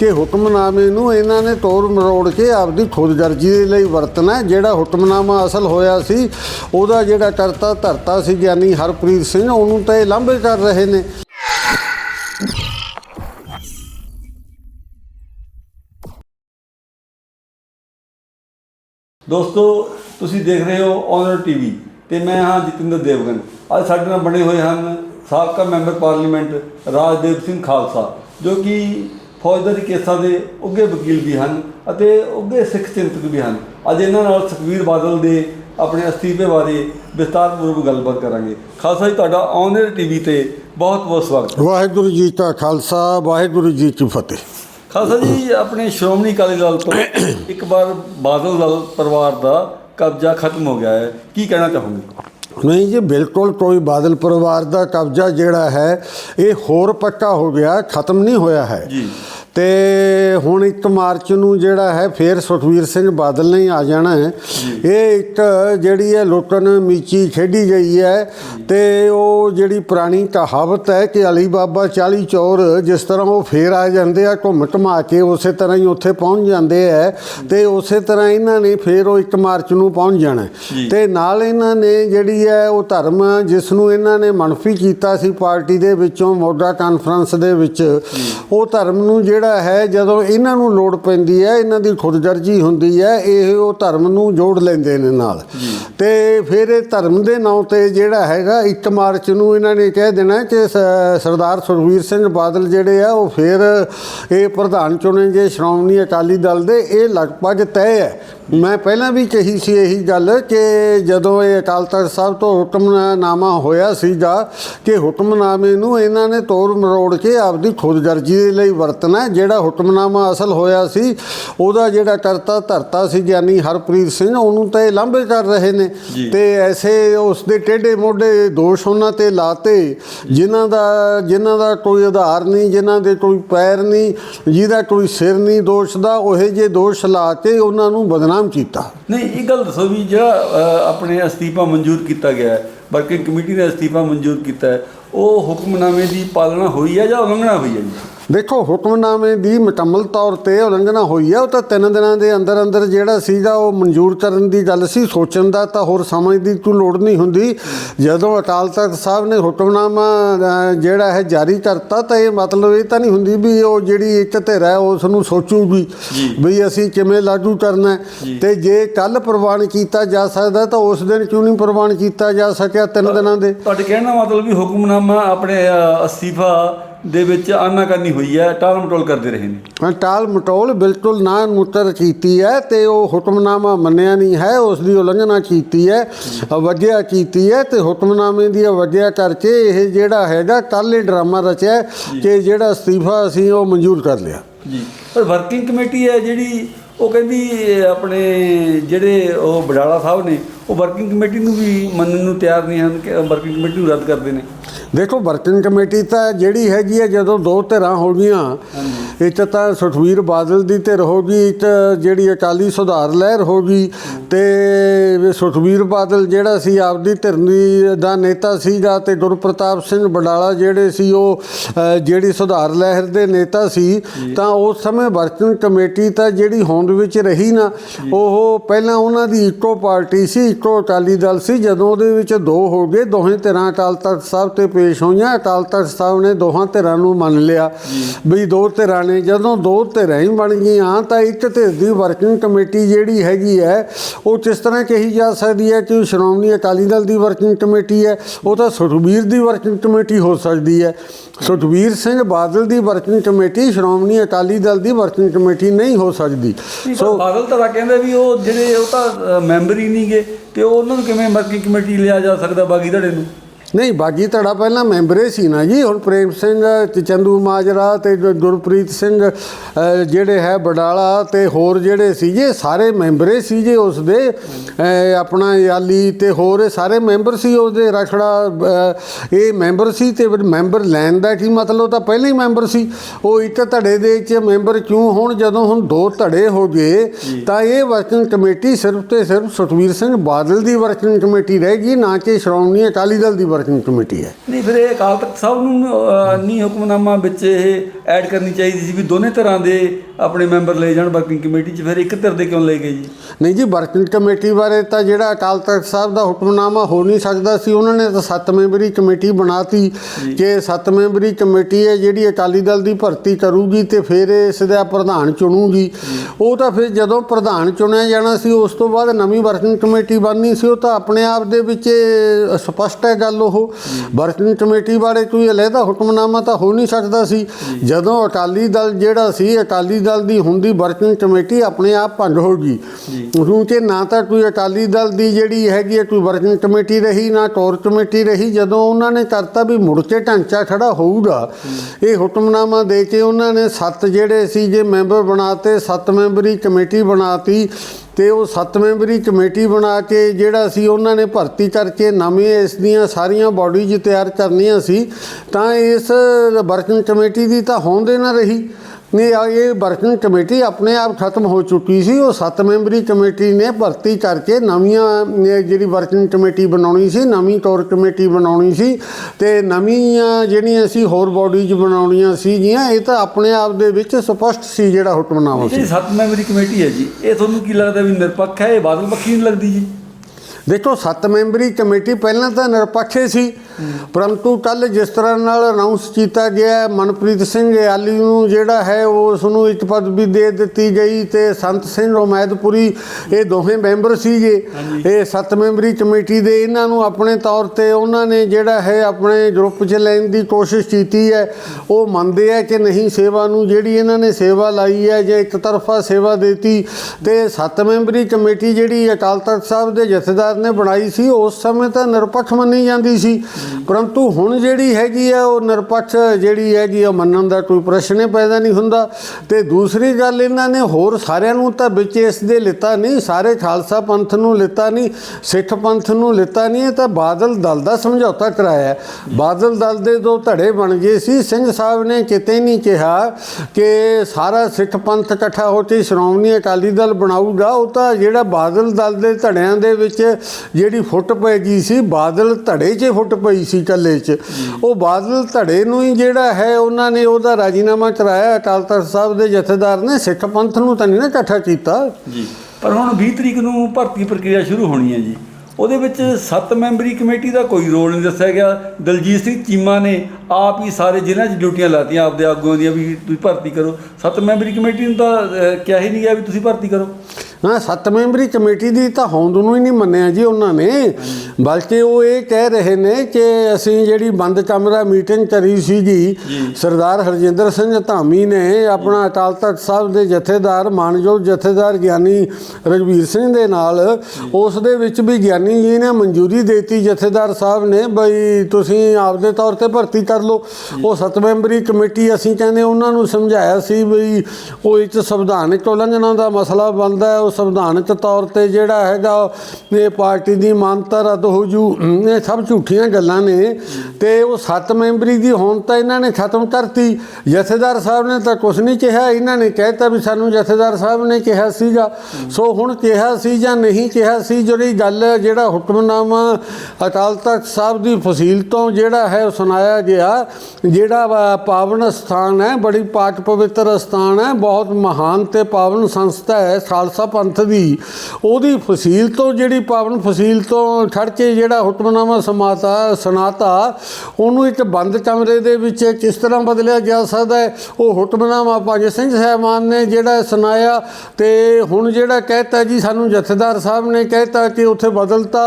Speaker 1: ਕਿ ਹੁਕਮਨਾਮੇ ਨੂੰ ਇਹਨਾਂ ਨੇ ਤੋੜ ਮਰੋੜ ਕੇ ਆਪਦੀ ਖੁਦਗਰਜੀ ਦੇ ਲਈ ਵਰਤਣਾ ਜਿਹੜਾ ਹੁਕਮਨਾਮਾ ਅਸਲ ਹੋਇਆ ਸੀ, ਉਹਦਾ ਜਿਹੜਾ ਕਰਤਾ ਧਰਤਾ ਸੀ ਗਿਆਨੀ ਹਰਪ੍ਰੀਤ ਸਿੰਘ, ਉਹਨੂੰ ਤਾਂ ਇਹ ਲਾਂਭੇ ਕਰ ਰਹੇ ਨੇ।
Speaker 2: ਦੋਸਤੋ, ਤੁਸੀਂ ਦੇਖ ਰਹੇ ਹੋ ਔਨਰ ਟੀਵੀ ਤੇ ਮੈਂ ਹਾਂ ਜਤਿੰਦਰ ਦੇਵਗਨ। ਅੱਜ ਸਾਡੇ ਨਾਲ ਬਣੇ ਹੋਏ ਹਨ ਸਾਬਕਾ ਮੈਂਬਰ ਪਾਰਲੀਮੈਂਟ ਰਾਜਦੇਵ ਸਿੰਘ ਖਾਲਸਾ। ਜੋ ਕਿ ਫੌਜਦਾਰੀ ਕੇਸਾਂ ਦੇ ਉੱਘੇ ਵਕੀਲ ਵੀ ਹਨ ਅਤੇ ਉੱਘੇ ਸਿੱਖ ਚਿੰਤਕ ਵੀ ਹਨ। ਅੱਜ ਇਹਨਾਂ ਨਾਲ ਸੁਖਵੀਰ ਬਾਦਲ ਦੇ ਆਪਣੇ ਅਸਤੀਫੇ ਬਾਰੇ ਵਿਸਤਾਰਪੂਰਵਕ ਗੱਲਬਾਤ ਕਰਾਂਗੇ। ਖਾਲਸਾ ਜੀ ਤੁਹਾਡਾ ਔਨਰ ਟੀਵੀ ਤੇ ਬਹੁਤ ਬਹੁਤ ਸਵਾਗਤ
Speaker 1: ਵਾਹਿਗੁਰੂ ਜੀ ਕਾ ਖਾਲਸਾ ਵਾਹਿਗੁਰੂ ਜੀ ਕੀ ਫਤਿਹ।
Speaker 2: ਖਾਲਸਾ ਜੀ ਆਪਣੇ ਸ਼੍ਰੋਮਣੀ ਅਕਾਲੀ ਦਲ ਤੋਂ ਇੱਕ ਵਾਰ ਬਾਦਲ ਦਲ ਪਰਿਵਾਰ ਦਾ ਕਬਜ਼ਾ ਖਤਮ ਹੋ ਗਿਆ ਹੈ। ਕੀ ਕਹਿਣਾ ਚਾਹੋਗੇ?
Speaker 1: ਨਹੀਂ ਜੀ, ਬਿਲਕੁਲ ਕੋਈ ਬਾਦਲ ਪਰਿਵਾਰ ਦਾ ਕਬਜ਼ਾ ਜਿਹੜਾ ਹੈ, ਇਹ ਹੋਰ ਪੱਕਾ ਹੋ ਗਿਆ, ਖਤਮ ਨਹੀਂ ਹੋਇਆ ਹੈ
Speaker 2: ਜੀ।
Speaker 1: ਤੇ ਹੁਣ 1 ਮਾਰਚ ਨੂੰ ਜਿਹੜਾ ਹੈ ਫੇਰ ਸੁਖਵੀਰ ਸਿੰਘ ਬਾਦਲ ਨੇ ਆ ਜਾਣਾ ਹੈ। ਇਹ ਇੱਕ ਜਿਹੜੀ ਹੈ ਲੁੱਟਣ ਮੀਚੀ ਖੇਡੀ ਗਈ ਹੈ ਤੇ ਉਹ ਜਿਹੜੀ ਪੁਰਾਣੀ ਕਹਾਵਤ ਹੈ ਕਿ ਅਲੀ ਬਾਬਾ 40 ਚੋਰ ਜਿਸ ਤਰ੍ਹਾਂ ਉਹ ਫੇਰ ਆ ਜਾਂਦੇ ਆ ਘੁੰਮ ਘਮਾ ਕੇ ਉਸੇ ਤਰ੍ਹਾਂ ਹੀ ਉੱਥੇ ਪਹੁੰਚ ਜਾਂਦੇ ਆ ਤੇ ਉਸੇ ਤਰ੍ਹਾਂ ਇਹਨਾਂ ਨੇ ਫੇਰ ਉਹ 1 ਮਾਰਚ ਨੂੰ ਪਹੁੰਚ ਜਾਣਾ। ਤੇ ਨਾਲ ਇਹਨਾਂ ਨੇ ਜਿਹੜੀ ਹੈ ਉਹ ਧਰਮ ਜਿਸ ਨੂੰ ਇਹਨਾਂ ਨੇ ਮਨਫੀ ਕੀਤਾ ਸੀ ਪਾਰਟੀ ਦੇ ਵਿੱਚੋਂ ਮੋਢਾ ਕਾਨਫਰੰਸ ਦੇ ਵਿੱਚ ਉਹ ਧਰਮ ਨੂੰ ਜਿਹੜਾ ਹੈ, ਜਦੋਂ ਇਹਨਾਂ ਨੂੰ ਲੋੜ ਪੈਂਦੀ ਹੈ, ਇਹਨਾਂ ਦੀ ਖੁਦਗਰਜੀ ਹੁੰਦੀ ਹੈ, ਇਹ ਉਹ ਧਰਮ ਨੂੰ ਜੋੜ ਲੈਂਦੇ ਨੇ ਨਾਲ। ਤੇ ਫਿਰ ਇਹ ਧਰਮ ਦੇ ਨਾਂ ਤੇ ਜਿਹੜਾ ਹੈਗਾ 1 ਮਾਰਚ ਨੂੰ ਇਹਨਾਂ ਨੇ ਕਹਿ ਦੇਣਾ ਕਿ ਸਰਦਾਰ ਸੁਖਵੀਰ ਸਿੰਘ ਬਾਦਲ ਜਿਹੜੇ ਆ, ਉਹ ਫਿਰ ਇਹ ਪ੍ਰਧਾਨ ਚੁਣਨਗੇ ਸ਼੍ਰੋਮਣੀ ਅਕਾਲੀ ਦਲ ਦੇ, ਇਹ ਲਗਭਗ ਤੈਅ ਹੈ। ਮੈਂ ਪਹਿਲਾਂ ਵੀ ਕਹੀ ਸੀ ਇਹੀ ਗੱਲ ਕਿ ਜਦੋਂ ਇਹ ਅਕਾਲ ਤਖਤ ਸਾਹਿਬ ਤੋਂ ਹੁਕਮਨਾਮਾ ਹੋਇਆ ਸੀਗਾ ਕਿ ਹੁਕਮਨਾਮੇ ਨੂੰ ਇਹਨਾਂ ਨੇ ਤੋੜ ਮਰੋੜ ਕੇ ਆਪਦੀ ਖੁਦਗਰਜੀ ਦੇ ਲਈ ਵਰਤਣਾ ਹੈ। ਜਿਹੜਾ ਹੁਕਮਨਾਮਾ ਅਸਲ ਹੋਇਆ ਸੀ ਉਹਦਾ ਜਿਹੜਾ ਕਰਤਾ ਧਰਤਾ ਸੀ ਗਿਆਨੀ ਹਰਪ੍ਰੀਤ ਸਿੰਘ ਉਹਨੂੰ ਤਾਂ ਇਹ ਲਾਂਭੇ ਕਰ ਰਹੇ ਨੇ। ਤੇ ਐਸੇ ਉਸ ਦੇ ਟੇਢੇ ਮੋਢੇ ਦੋਸ਼ ਉਹਨਾਂ ਤੇ ਲਾਤੇ ਜਿਨ੍ਹਾਂ ਦਾ ਜਿਨ੍ਹਾਂ ਦਾ ਕੋਈ ਆਧਾਰ ਨਹੀਂ ਜਿਨ੍ਹਾਂ ਦੇ ਕੋਈ ਪੈਰ ਨਹੀਂ ਜਿਹਦਾ ਕੋਈ ਸਿਰ ਨਹੀਂ ਦੋਸ਼ ਦਾ ਉਹੇ ਜੇ ਦੋਸ਼ ਲਾ ਕੇ ਉਹਨਾਂ ਨੂੰ ਬਦਨਾਮ ਕੀਤਾ।
Speaker 2: ਨਹੀਂ, ਇਹ ਗੱਲ ਦੱਸੋ ਵੀ ਜਿਹੜਾ ਆਪਣੇ ਅਸਤੀਫਾ ਮਨਜ਼ੂਰ ਕੀਤਾ ਗਿਆ ਹੈ, ਵਰਕਿੰਗ ਕਮੇਟੀ ਨੇ ਅਸਤੀਫਾ ਮਨਜ਼ੂਰ ਕੀਤਾ ਹੈ, ਉਹ ਹੁਕਮਨਾਮੇ ਦੀ ਪਾਲਣਾ ਹੋਈ ਹੈ ਜਾਂ ਉਲੰਘਣਾ ਹੋਈ ਹੈ ਜੀ?
Speaker 1: ਦੇਖੋ ਹੁਕਮਨਾਮੇ ਦੀ ਮੁਕੰਮਲ ਤੌਰ ਤੇ ਉਲੰਘਣਾ ਹੋਈ ਹੈ ਉਹ ਤਾਂ ਤਿੰਨ ਦਿਨਾਂ ਦੇ ਅੰਦਰ ਅੰਦਰ ਜਿਹੜਾ ਸੀਗਾ ਉਹ ਮਨਜ਼ੂਰ ਕਰਨ ਦੀ ਗੱਲ ਸੀ। ਸੋਚਣ ਦਾ ਤਾਂ ਹੋਰ ਸਮਝ ਦੀ ਕੋਈ ਲੋੜ ਨਹੀਂ ਹੁੰਦੀ। ਜਦੋਂ ਅਕਾਲ ਤਖਤ ਸਾਹਿਬ ਨੇ ਹੁਕਮਨਾਮਾ ਜਿਹੜਾ ਹੈ ਜਾਰੀ ਕਰਤਾ ਤਾਂ ਇਹ ਮਤਲਬ ਇਹ ਤਾਂ ਨਹੀਂ ਹੁੰਦੀ ਵੀ ਉਹ ਜਿਹੜੀ ਇੱਕ ਧਿਰ ਹੈ ਉਸ ਨੂੰ ਸੋਚੂਗੀ ਵੀ ਅਸੀਂ ਕਿਵੇਂ ਲਾਗੂ ਕਰਨਾ। ਤੇ ਜੇ ਕੱਲ ਪ੍ਰਵਾਨ ਕੀਤਾ ਜਾ ਸਕਦਾ ਤਾਂ ਉਸ ਦਿਨ ਕਿਉਂ ਨਹੀਂ ਪ੍ਰਵਾਨ ਕੀਤਾ ਜਾ ਸਕਿਆ ਤਿੰਨ ਦਿਨਾਂ ਦੇ?
Speaker 2: ਤੁਹਾਡੇ ਕਹਿਣ ਦਾ ਮਤਲਬ ਵੀ ਹੁਕਮਨਾਮਾ ਆਪਣੇ ਅਸਤੀਫਾ ਦੇ ਵਿੱਚ ਆਨਾਕਾਨੀ ਹੋਈ ਹੈ ਟਾਲ ਮਟੋਲ ਕਰਦੇ ਰਹੇ ਨੇ।
Speaker 1: ਹਾਂ ਟਾਲ ਮਟੋਲ ਬਿਲਕੁਲ ਨਾ ਮੁੱਤਰ ਕੀਤੀ ਹੈ ਤੇ ਉਹ ਹੁਕਮਨਾਮਾ ਮੰਨਿਆ ਨਹੀਂ ਹੈ ਉਸ ਦੀ ਉਲੰਘਣਾ ਕੀਤੀ ਹੈ ਅਵੱਗਿਆ ਕੀਤੀ ਹੈ ਤੇ ਹੁਕਮਨਾਮੇ ਦੀ ਅਵੱਗਿਆ ਕਰਕੇ ਇਹ ਜਿਹੜਾ ਹੈਗਾ ਕੱਲ ਇਹ ਡਰਾਮਾ ਰਚਿਆ ਹੈ ਕਿ ਜਿਹੜਾ ਅਸਤੀਫਾ ਅਸੀਂ ਉਹ ਮਨਜ਼ੂਰ ਕਰ ਲਿਆ।
Speaker 2: ਜੀ ਪਰ ਵਰਕਿੰਗ ਕਮੇਟੀ ਹੈ ਜਿਹੜੀ ਉਹ ਕਹਿੰਦੀ ਆਪਣੇ ਜਿਹੜੇ ਉਹ ਬਡਾਲਾ ਸਾਹਿਬ ਨੇ ਉਹ ਵਰਕਿੰਗ ਕਮੇਟੀ ਨੂੰ ਵੀ ਮੰਨਣ ਨੂੰ ਤਿਆਰ ਨਹੀਂ ਹਨ ਕਿ ਵਰਕਿੰਗ ਕਮੇਟੀ ਨੂੰ ਰੱਦ ਕਰਦੇ ਨੇ।
Speaker 1: ਦੇਖੋ ਵਰਕਿੰਗ ਕਮੇਟੀ ਤਾਂ ਜਿਹੜੀ ਹੈਗੀ ਹੈ ਜਦੋਂ ਦੋ ਧਿਰਾਂ ਹੋ ਗਈਆਂ ਇੱਕ ਤਾਂ ਸੁਖਵੀਰ ਬਾਦਲ ਦੀ ਧਿਰ ਹੋ ਗਈ ਇੱਕ ਜਿਹੜੀ ਅਕਾਲੀ ਸੁਧਾਰ ਲਹਿਰ ਹੋ ਗਈ ਤੇ ਸੁਖਵੀਰ ਬਾਦਲ ਜਿਹੜਾ ਸੀ ਆਪਦੀ ਧਿਰ ਦੀ ਦਾ ਨੇਤਾ ਸੀਗਾ ਤੇ ਗੁਰਪ੍ਰਤਾਪ ਸਿੰਘ ਬਡਾਲਾ ਜਿਹੜੇ ਸੀ ਉਹ ਜਿਹੜੀ ਸੁਧਾਰ ਲਹਿਰ ਦੇ ਨੇਤਾ ਸੀ ਤਾਂ ਉਸ ਸਮੇਂ ਵਰਕਿੰਗ ਕਮੇਟੀ ਤਾਂ ਜਿਹੜੀ ਹੋਂਦ ਵਿੱਚ ਰਹੀ ਨਾ ਉਹ ਪਹਿਲਾਂ ਉਹਨਾਂ ਦੀ ਇੱਕੋ ਪਾਰਟੀ ਸੀ ਇੱਕੋ ਅਕਾਲੀ ਦਲ ਸੀ ਜਦੋਂ ਉਹਦੇ ਵਿੱਚ ਦੋ ਹੋ ਗਏ ਦੋਹੇ ਧਿਰਾਂ ਅਕਾਲ ਤਖਤ ਸਾਹਿਬ ਤੇ ਪੇਸ਼ ਹੋਈਆਂ। ਅਕਾਲ ਤਖਤ ਸਾਹਿਬ ਨੇ ਦੋਹਾਂ ਧਿਰਾਂ ਨੂੰ ਮੰਨ ਲਿਆ ਵੀ ਦੋ ਧਿਰਾਂ ਨੇ। ਜਦੋਂ ਦੋ ਧਿਰਾਂ ਹੀ ਬਣ ਗਈਆਂ ਤਾਂ ਇੱਕ ਧਿਰ ਦੀ ਵਰਕਿੰਗ ਕਮੇਟੀ ਜਿਹੜੀ ਹੈਗੀ ਹੈ ਉਹ ਕਿਸ ਤਰ੍ਹਾਂ ਕਹੀ ਜਾ ਸਕਦੀ ਹੈ ਕਿ ਸ਼੍ਰੋਮਣੀ ਅਕਾਲੀ ਦਲ ਦੀ ਵਰਕਿੰਗ ਕਮੇਟੀ ਹੈ? ਉਹ ਤਾਂ ਸੁਖਬੀਰ ਦੀ ਵਰਕਿੰਗ ਕਮੇਟੀ ਹੋ ਸਕਦੀ ਹੈ। ਸੁਖਬੀਰ ਸਿੰਘ ਬਾਦਲ ਦੀ ਵਰਕਿੰਗ ਕਮੇਟੀ ਸ਼੍ਰੋਮਣੀ ਅਕਾਲੀ ਦਲ ਦੀ ਵਰਕਿੰਗ ਕਮੇਟੀ ਨਹੀਂ ਹੋ ਸਕਦੀ।
Speaker 2: ਸੋ ਬਾਦਲ ਤਾਂ ਕਹਿੰਦੇ ਵੀ ਉਹ ਜਿਹੜੇ ਉਹ ਤਾਂ ਮੈਂਬਰ ਹੀ ਨਹੀਂਗੇ ਤੇ ਉਹ ਉਹਨਾਂ ਨੂੰ ਕਿਵੇਂ ਵਰਕਿੰਗ ਕਮੇਟੀ ਲਿਆ ਜਾ ਸਕਦਾ ਬਾਗੀ ਧੜੇ ਨੂੰ?
Speaker 1: ਨਹੀਂ ਬਾਗੀ ਧੜਾ ਪਹਿਲਾਂ ਮੈਂਬਰੇ ਸੀ ਨਾ ਜੀ। ਹੁਣ ਪ੍ਰੇਮ ਸਿੰਘ ਤੇ ਚੰਦੂ ਮਾਜਰਾ ਤੇ ਗੁਰਪ੍ਰੀਤ ਸਿੰਘ ਜਿਹੜੇ ਹੈ ਬਡਾਲਾ ਤੇ ਹੋਰ ਜਿਹੜੇ ਸੀਗੇ ਸਾਰੇ ਮੈਂਬਰੇ ਸੀਗੇ ਉਸ ਦੇ। ਆਪਣਾ ਯਾਲੀ ਤੇ ਹੋਰ ਸਾਰੇ ਮੈਂਬਰ ਸੀ ਉਹਦੇ ਰਖੜਾ ਅ, ਇਹ ਮੈਂਬਰ ਸੀ ਤੇ ਮੈਂਬਰ ਲੈਣ ਦਾ ਕੀ ਮਤਲਬ? ਤਾਂ ਪਹਿਲਾਂ ਹੀ ਮੈਂਬਰ ਸੀ। ਉਹ ਇੱਕ ਧੜੇ ਦੇ ਵਿੱਚ ਮੈਂਬਰ ਕਿਉਂ ਹੋਣ? ਜਦੋਂ ਹੁਣ ਦੋ ਧੜੇ ਹੋ ਗਏ ਤਾਂ ਇਹ ਵਰਕਿੰਗ ਕਮੇਟੀ ਸਿਰਫ ਤੇ ਸਿਰਫ ਸੁਖਵੀਰ ਸਿੰਘ ਬਾਦਲ ਦੀ ਵਰਕਿੰਗ ਕਮੇਟੀ ਰਹੇਗੀ ਨਾ ਕਿ ਸ਼੍ਰੋਮਣੀ ਅਕਾਲੀ ਦਲ ਦੀ ਵਰਕਿੰਗ ਕਮੇਟੀ ਹੈ।
Speaker 2: ਨਹੀਂ ਫਿਰ ਇਹ ਅਕਾਲ ਤਖਤ ਸਾਹਿਬ ਨੂੰ ਅ, ਨਹੀਂ ਹੁਕਮਨਾਮਾ ਵਿੱਚ ਇਹ ਐਡ ਕਰਨੀ ਚਾਹੀਦੀ ਸੀ ਵੀ ਦੋਨੇ ਤਰ੍ਹਾਂ ਦੇ ਆਪਣੇ ਮੈਂਬਰ ਲੈ ਜਾਣ ਵਰਕਿੰਗ ਕਮੇਟੀ 'ਚ ਫਿਰ ਇੱਕ ਧਿਰ ਦੇ ਕਿਉਂ ਲੈ ਗਏ ਜੀ?
Speaker 1: ਨਹੀਂ ਜੀ ਵਰਕਿੰਗ ਕਮੇਟੀ ਬਾਰੇ ਤਾਂ ਜਿਹੜਾ ਅਕਾਲ ਤਖਤ ਸਾਹਿਬ ਦਾ ਹੁਕਮਨਾਮਾ ਹੋ ਨਹੀਂ ਸਕਦਾ ਸੀ ਉਹਨਾਂ ਨੇ ਤਾਂ ਸੱਤ ਮੈਂਬਰੀ ਕਮੇਟੀ ਬਣਾਤੀ। ਕਿ ਸੱਤ ਮੈਂਬਰੀ ਕਮੇਟੀ ਹੈ ਜਿਹੜੀ ਅਕਾਲੀ ਦਲ ਦੀ ਭਰਤੀ ਕਰੂਗੀ ਤੇ ਫਿਰ ਇਸ ਦਾ ਪ੍ਰਧਾਨ ਚੁਣੂਗੀ। ਉਹ ਤਾਂ ਫਿਰ ਜਦੋਂ ਪ੍ਰਧਾਨ ਚੁਣਿਆ ਜਾਣਾ ਸੀ ਉਸ ਤੋਂ ਬਾਅਦ ਨਵੀਂ ਵਰਕਿੰਗ ਕਮੇਟੀ ਬਣਨੀ ਸੀ ਉਹ ਤਾਂ ਆਪਣੇ ਆਪ ਦੇ ਵਿੱਚ ਸਪਸ਼ਟ ਹੈ ਗੱਲ ਉਹ। ਵਰਕਿੰਗ ਕਮੇਟੀ ਬਾਰੇ ਕੋਈ ਅਲੱਗਾ ਹੁਕਮਨਾਮਾ ਤਾਂ ਹੋ ਨਹੀਂ ਸਕਦਾ ਸੀ। ਜਦੋਂ ਅਕਾਲੀ ਦਲ ਜਿਹੜਾ ਸੀ ਅਕਾਲੀ ਦਲ ਦੀ ਹੁੰਦੀ ਵਰਕਿੰਗ ਕਮੇਟੀ ਆਪਣੇ ਆਪ ਭੰਗ ਹੋ ਗਈ। ਕਿਉਂਕਿ ਨਾ ਤਾਂ ਕੋਈ ਅਕਾਲੀ ਦਲ ਦੀ ਜਿਹੜੀ ਹੈਗੀ ਹੈ ਕੋਈ ਵਰਕਿੰਗ ਕਮੇਟੀ ਰਹੀ ਨਾ ਕੋਰ ਕਮੇਟੀ ਰਹੀ ਜਦੋਂ ਉਹਨਾਂ ਨੇ ਕਰਤਾ ਵੀ ਮੁੜ ਕੇ ਢਾਂਚਾ ਖੜਾ ਹੋਊਗਾ। ਇਹ ਹੁਕਮਨਾਮਾ ਦੇ ਕੇ ਉਹਨਾਂ ਨੇ ਸੱਤ ਜਿਹੜੇ ਸੀ ਜੇ ਮੈਂਬਰ ਬਣਾਤੇ ਸੱਤ ਮੈਂਬਰੀ ਕਮੇਟੀ ਬਣਾਤੀ। ਤੇ ਉਹ ਸੱਤ ਮੈਂਬਰੀ ਕਮੇਟੀ ਬਣਾ ਕੇ ਜਿਹੜਾ ਸੀ ਉਹਨਾਂ ਨੇ ਭਰਤੀ ਕਰਕੇ ਨਵੇਂ ਇਸ ਦੀਆਂ ਸਾਰੀਆਂ ਬਾਡੀਜ਼ ਤਿਆਰ ਕਰਨੀਆਂ ਸੀ, ਤਾਂ ਇਸ ਵਰਕਿੰਗ ਕਮੇਟੀ ਦੀ ਤਾਂ ਹੋਂਦ ਨਾ ਰਹੀ। ਨਹੀਂ ਆ ਇਹ ਵਰਕਿੰਗ ਕਮੇਟੀ ਆਪਣੇ ਆਪ ਖਤਮ ਹੋ ਚੁੱਕੀ ਸੀ ਉਹ ਸੱਤ ਮੈਂਬਰੀ ਕਮੇਟੀ ਨੇ ਭਰਤੀ ਕਰਕੇ ਨਵੀਆਂ ਇਹ ਜਿਹੜੀ ਵਰਕਿੰਗ ਕਮੇਟੀ ਬਣਾਉਣੀ ਸੀ ਨਵੀਂ ਕੋਰ ਕਮੇਟੀ ਬਣਾਉਣੀ ਸੀ ਤੇ ਨਵੀਆਂ ਜਿਹੜੀਆਂ ਸੀ ਹੋਰ ਬਾਡੀਜ਼ ਬਣਾਉਣੀਆਂ ਸੀਗੀਆਂ ਇਹ ਤਾਂ ਆਪਣੇ ਆਪ ਦੇ ਵਿੱਚ ਸਪਸ਼ਟ ਸੀ ਜਿਹੜਾ ਹੁਕਮਨਾਮਾ ਸੀ।
Speaker 2: ਜਿਹੜੀ ਸੱਤ ਮੈਂਬਰੀ ਕਮੇਟੀ ਹੈ ਜੀ ਇਹ ਤੁਹਾਨੂੰ ਕੀ ਲੱਗਦਾ ਵੀ ਨਿਰਪੱਖ ਹੈ ਇਹ ਬਾਦਲ ਪੱਖੀ ਨਹੀਂ ਲੱਗਦੀ ਜੀ?
Speaker 1: ਦੇਖੋ ਸੱਤ ਮੈਂਬਰੀ ਕਮੇਟੀ ਪਹਿਲਾਂ ਤਾਂ ਨਿਰਪੱਖੇ ਸੀ ਪਰੰਤੂ ਕੱਲ ਜਿਸ ਤਰ੍ਹਾਂ ਨਾਲ ਅਨਾਉਂਸ ਕੀਤਾ ਗਿਆ ਮਨਪ੍ਰੀਤ ਸਿੰਘ ਆਲੀ ਨੂੰ ਜਿਹੜਾ ਹੈ ਉਸ ਨੂੰ ਇੱਕ ਪਦਵੀ ਦੇ ਦਿੱਤੀ ਗਈ ਤੇ ਸੰਤ ਸਿੰਘ ਉਮੈਦਪੁਰੀ ਇਹ ਦੋਵੇਂ ਮੈਂਬਰ ਸੀਗੇ। ਇਹ ਸੱਤ ਮੈਂਬਰੀ ਕਮੇਟੀ ਦੇ ਇਹਨਾਂ ਨੂੰ ਆਪਣੇ ਤੌਰ ਤੇ ਉਹਨਾਂ ਨੇ ਜਿਹੜਾ ਹੈ ਆਪਣੇ ਗਰੁੱਪ 'ਚ ਲੈਣ ਦੀ ਕੋਸ਼ਿਸ਼ ਕੀਤੀ ਹੈ। ਉਹ ਮੰਨਦੇ ਆ ਕਿ ਨਹੀਂ ਸੇਵਾ ਨੂੰ ਜਿਹੜੀ ਇਹਨਾਂ ਨੇ ਸੇਵਾ ਲਾਈ ਹੈ ਜੇ ਇੱਕ ਤਰਫਾ ਸੇਵਾ ਦੇਤੀ ਤੇ ਸੱਤ ਮੈਂਬਰੀ ਕਮੇਟੀ ਜਿਹੜੀ ਅਕਾਲ ਤਖਤ ਸਾਹਿਬ ਦੇ ਜਥੇਦਾਰ ਨੇ ਬਣਾਈ ਸੀ ਉਸ ਸਮੇਂ ਤਾਂ ਨਿਰਪੱਖ ਮੰਨੀ ਜਾਂਦੀ ਸੀ। ਪਰੰਤੂ ਹੁਣ ਜਿਹੜੀ ਹੈਗੀ ਆ, ਉਹ ਨਿਰਪੱਖ ਜਿਹੜੀ ਹੈਗੀ ਆ ਮੰਨਣ ਦਾ ਕੋਈ ਪ੍ਰਸ਼ਨ ਹੀ ਪੈਦਾ ਨਹੀਂ ਹੁੰਦਾ। ਤੇ ਦੂਸਰੀ ਗੱਲ, ਇਹਨਾਂ ਨੇ ਹੋਰ ਸਾਰਿਆਂ ਨੂੰ ਤਾਂ ਵਿੱਚ ਇਸ ਦੇ ਲਿੱਤਾ ਨਹੀਂ, ਸਾਰੇ ਖਾਲਸਾ ਪੰਥ ਨੂੰ ਲਿੱਤਾ ਨਹੀਂ, ਸਿੱਖ ਪੰਥ ਨੂੰ ਲਿੱਤਾ ਨਹੀਂ ਤਾਂ ਬਾਦਲ ਦਲ ਦਾ ਸਮਝੌਤਾ ਕਰਾਇਆ। ਬਾਦਲ ਦਲ ਦੇ ਦੋ ਧੜੇ ਬਣ ਗਏ ਸੀ। ਸਿੰਘ ਸਾਹਿਬ ਨੇ ਕਿਤੇ ਨਹੀਂ ਕਿਹਾ ਕਿ ਸਾਰਾ ਸਿੱਖ ਪੰਥ ਇਕੱਠਾ ਹੋ ਕੇ ਸ਼੍ਰੋਮਣੀ ਅਕਾਲੀ ਦਲ ਬਣਾਊਗਾ। ਉਹ ਤਾਂ ਜਿਹੜਾ ਬਾਦਲ ਦਲ ਦੇ ਧੜਿਆਂ ਦੇ ਵਿੱਚ ਜਿਹੜੀ ਫੁੱਟ ਪੈ ਗਈ ਸੀ, ਬਾਦਲ ਧੜੇ 'ਚ ਫੁੱਟ ਪਈ ਪਈ ਸੀ ਇਕੱਲੇ 'ਚ। ਉਹ ਬਾਦਲ ਧੜੇ ਨੂੰ ਹੀ ਜਿਹੜਾ ਹੈ, ਉਹਨਾਂ ਨੇ ਉਹਦਾ ਰਾਜੀਨਾਮਾ ਕਰਾਇਆ। ਅਕਾਲ ਤਖਤ ਸਾਹਿਬ ਦੇ ਜਥੇਦਾਰ ਨੇ, ਸਿੱਖ ਪੰਥ ਨੂੰ ਤਾਂ ਨਹੀਂ ਨਾ ਇਕੱਠਾ ਕੀਤਾ।
Speaker 2: ਜੀ। ਪਰ ਹੁਣ 20 ਤਰੀਕ ਨੂੰ ਭਰਤੀ ਪ੍ਰਕਿਰਿਆ ਸ਼ੁਰੂ ਹੋਣੀ ਹੈ ਜੀ। ਉਹਦੇ ਵਿੱਚ 7 ਮੈਂਬਰੀ ਕਮੇਟੀ ਦਾ ਕੋਈ ਰੋਲ ਨਹੀਂ ਦੱਸਿਆ ਗਿਆ। ਦਲਜੀਤ ਸਿੰਘ ਚੀਮਾ ਨੇ ਆਪ ਹੀ ਸਾਰੇ ਜ਼ਿਲ੍ਹਿਆਂ 'ਚ ਡਿਊਟੀਆਂ ਲਾਤੀਆਂ ਆਪਦੇ ਆਗੂਆਂ ਦੀਆਂ ਵੀ ਤੁਸੀਂ ਭਰਤੀ ਕਰੋ। 7 ਮੈਂਬਰੀ ਕਮੇਟੀ ਨੂੰ ਤਾਂ ਕਿਹਾ ਹੀ ਨਹੀਂ ਗਿਆ ਵੀ ਤੁਸੀਂ ਭਰਤੀ ਕਰੋ।
Speaker 1: ਹਾਂ ਸੱਤ ਮੈਂਬਰੀ ਕਮੇਟੀ ਦੀ ਤਾਂ ਹੋਂਦ ਨੂੰ ਹੀ ਨਹੀਂ ਮੰਨਿਆ ਜੀ ਉਹਨਾਂ ਨੇ। ਬਲਕਿ ਉਹ ਇਹ ਕਹਿ ਰਹੇ ਨੇ ਕਿ ਅਸੀਂ ਜਿਹੜੀ ਬੰਦ ਕਮਰਾ ਮੀਟਿੰਗ ਕਰੀ ਸੀ ਜੀ। ਸਰਦਾਰ ਹਰਜਿੰਦਰ ਸਿੰਘ ਧਾਮੀ ਨੇ ਆਪਣਾ ਅਕਾਲ ਤਖਤ ਸਾਹਿਬ ਦੇ ਜਥੇਦਾਰ ਮਾਨਯੋਗ ਜਥੇਦਾਰ ਗਿਆਨੀ ਰਘਵੀਰ ਸਿੰਘ ਦੇ ਨਾਲ ਉਸ ਦੇ ਵਿੱਚ ਵੀ ਗਿਆਨੀ ਜੀ ਨੇ ਮਨਜ਼ੂਰੀ ਦਿੱਤੀ ਜਥੇਦਾਰ ਸਾਹਿਬ ਨੇ ਬਈ ਤੁਸੀਂ ਆਪਦੇ ਤੌਰ ਤੇ ਭਰਤੀ ਕਰ ਲਓ। ਉਹ ਸੱਤ ਮੈਂਬਰੀ ਕਮੇਟੀ ਅਸੀਂ ਕਹਿੰਦੇ ਉਹਨਾਂ ਨੂੰ ਸਮਝਾਇਆ ਸੀ ਬਈ ਉਹ ਇੱਕ ਸੰਵਿਧਾਨਕ ਉਲੰਘਣਾ ਦਾ ਮਸਲਾ ਬਣਦਾ ਹੈ ਉਹ ਸੰਵਿਧਾਨਕ ਤੌਰ ਤੇ ਜਿਹੜਾ ਹੈਗਾ ਇਹ ਪਾਰਟੀ ਦੀ ਮਾਨਤਾ ਰੱਦ ਹੋ ਜੂ। ਇਹ ਸਭ ਝੂਠੀਆਂ ਗੱਲਾਂ ਨੇ। ਤੇ ਉਹ ਸੱਤ ਮੈਂਬਰੀ ਦੀ ਹੋਣ ਤਾਂ ਇਹਨਾਂ ਨੇ ਖਤਮ ਕਰਤੀ। ਜਥੇਦਾਰ ਸਾਹਿਬ ਨੇ ਤਾਂ ਕੁਝ ਨਹੀਂ ਕਿਹਾ। ਇਹਨਾਂ ਨੇ ਕਹਿਤਾ ਵੀ ਸਾਨੂੰ ਜਥੇਦਾਰ ਸਾਹਿਬ ਨੇ ਕਿਹਾ ਸੀਗਾ। ਸੋ ਹੁਣ ਕਿਹਾ ਸੀ ਜਾਂ ਨਹੀਂ ਕਿਹਾ ਸੀ, ਜਿਹੜੀ ਗੱਲ, ਜਿਹੜਾ ਹੁਕਮਨਾਮਾ ਅਕਾਲ ਤਖਤ ਸਾਹਿਬ ਦੀ ਫਸੀਲ ਤੋਂ ਜਿਹੜਾ ਹੈ ਉਹ ਸੁਣਾਇਆ ਗਿਆ, ਜਿਹੜਾ ਵਾ ਪਾਵਨ ਸਥਾਨ ਹੈ, ਬੜੀ ਪਾਕ ਪਵਿੱਤਰ ਸਥਾਨ ਹੈ, ਬਹੁਤ ਮਹਾਨ ਤੇ ਪਾਵਨ ਸੰਸਥਾ ਹੈ, ਖਾਲਸਾ ਪੰਥ ਦੀ ਉਹਦੀ ਫਸੀਲ ਤੋਂ ਜਿਹੜੀ ਪਾਵਨ ਫਸੀਲ ਤੋਂ ਖੜ ਕੇ ਜਿਹੜਾ ਹੁਕਮਨਾਮਾ ਸਮਾਤਾ ਸੁਨਾਤਾ ਉਹਨੂੰ ਇੱਕ ਬੰਦ ਕਮਰੇ ਦੇ ਵਿੱਚ ਕਿਸ ਤਰ੍ਹਾਂ ਬਦਲਿਆ ਜਾ ਸਕਦਾ ਹੈ? ਉਹ ਹੁਕਮਨਾਮਾ ਪੰਜ ਸਿੰਘ ਸਾਹਿਬਾਨ ਨੇ ਜਿਹੜਾ ਸੁਣਾਇਆ ਤੇ ਹੁਣ ਜਿਹੜਾ ਕਹਿਤਾ ਜੀ ਸਾਨੂੰ ਜਥੇਦਾਰ ਸਾਹਿਬ ਨੇ ਕਹਿਤਾ ਕਿ ਉੱਥੇ ਬਦਲਤਾ।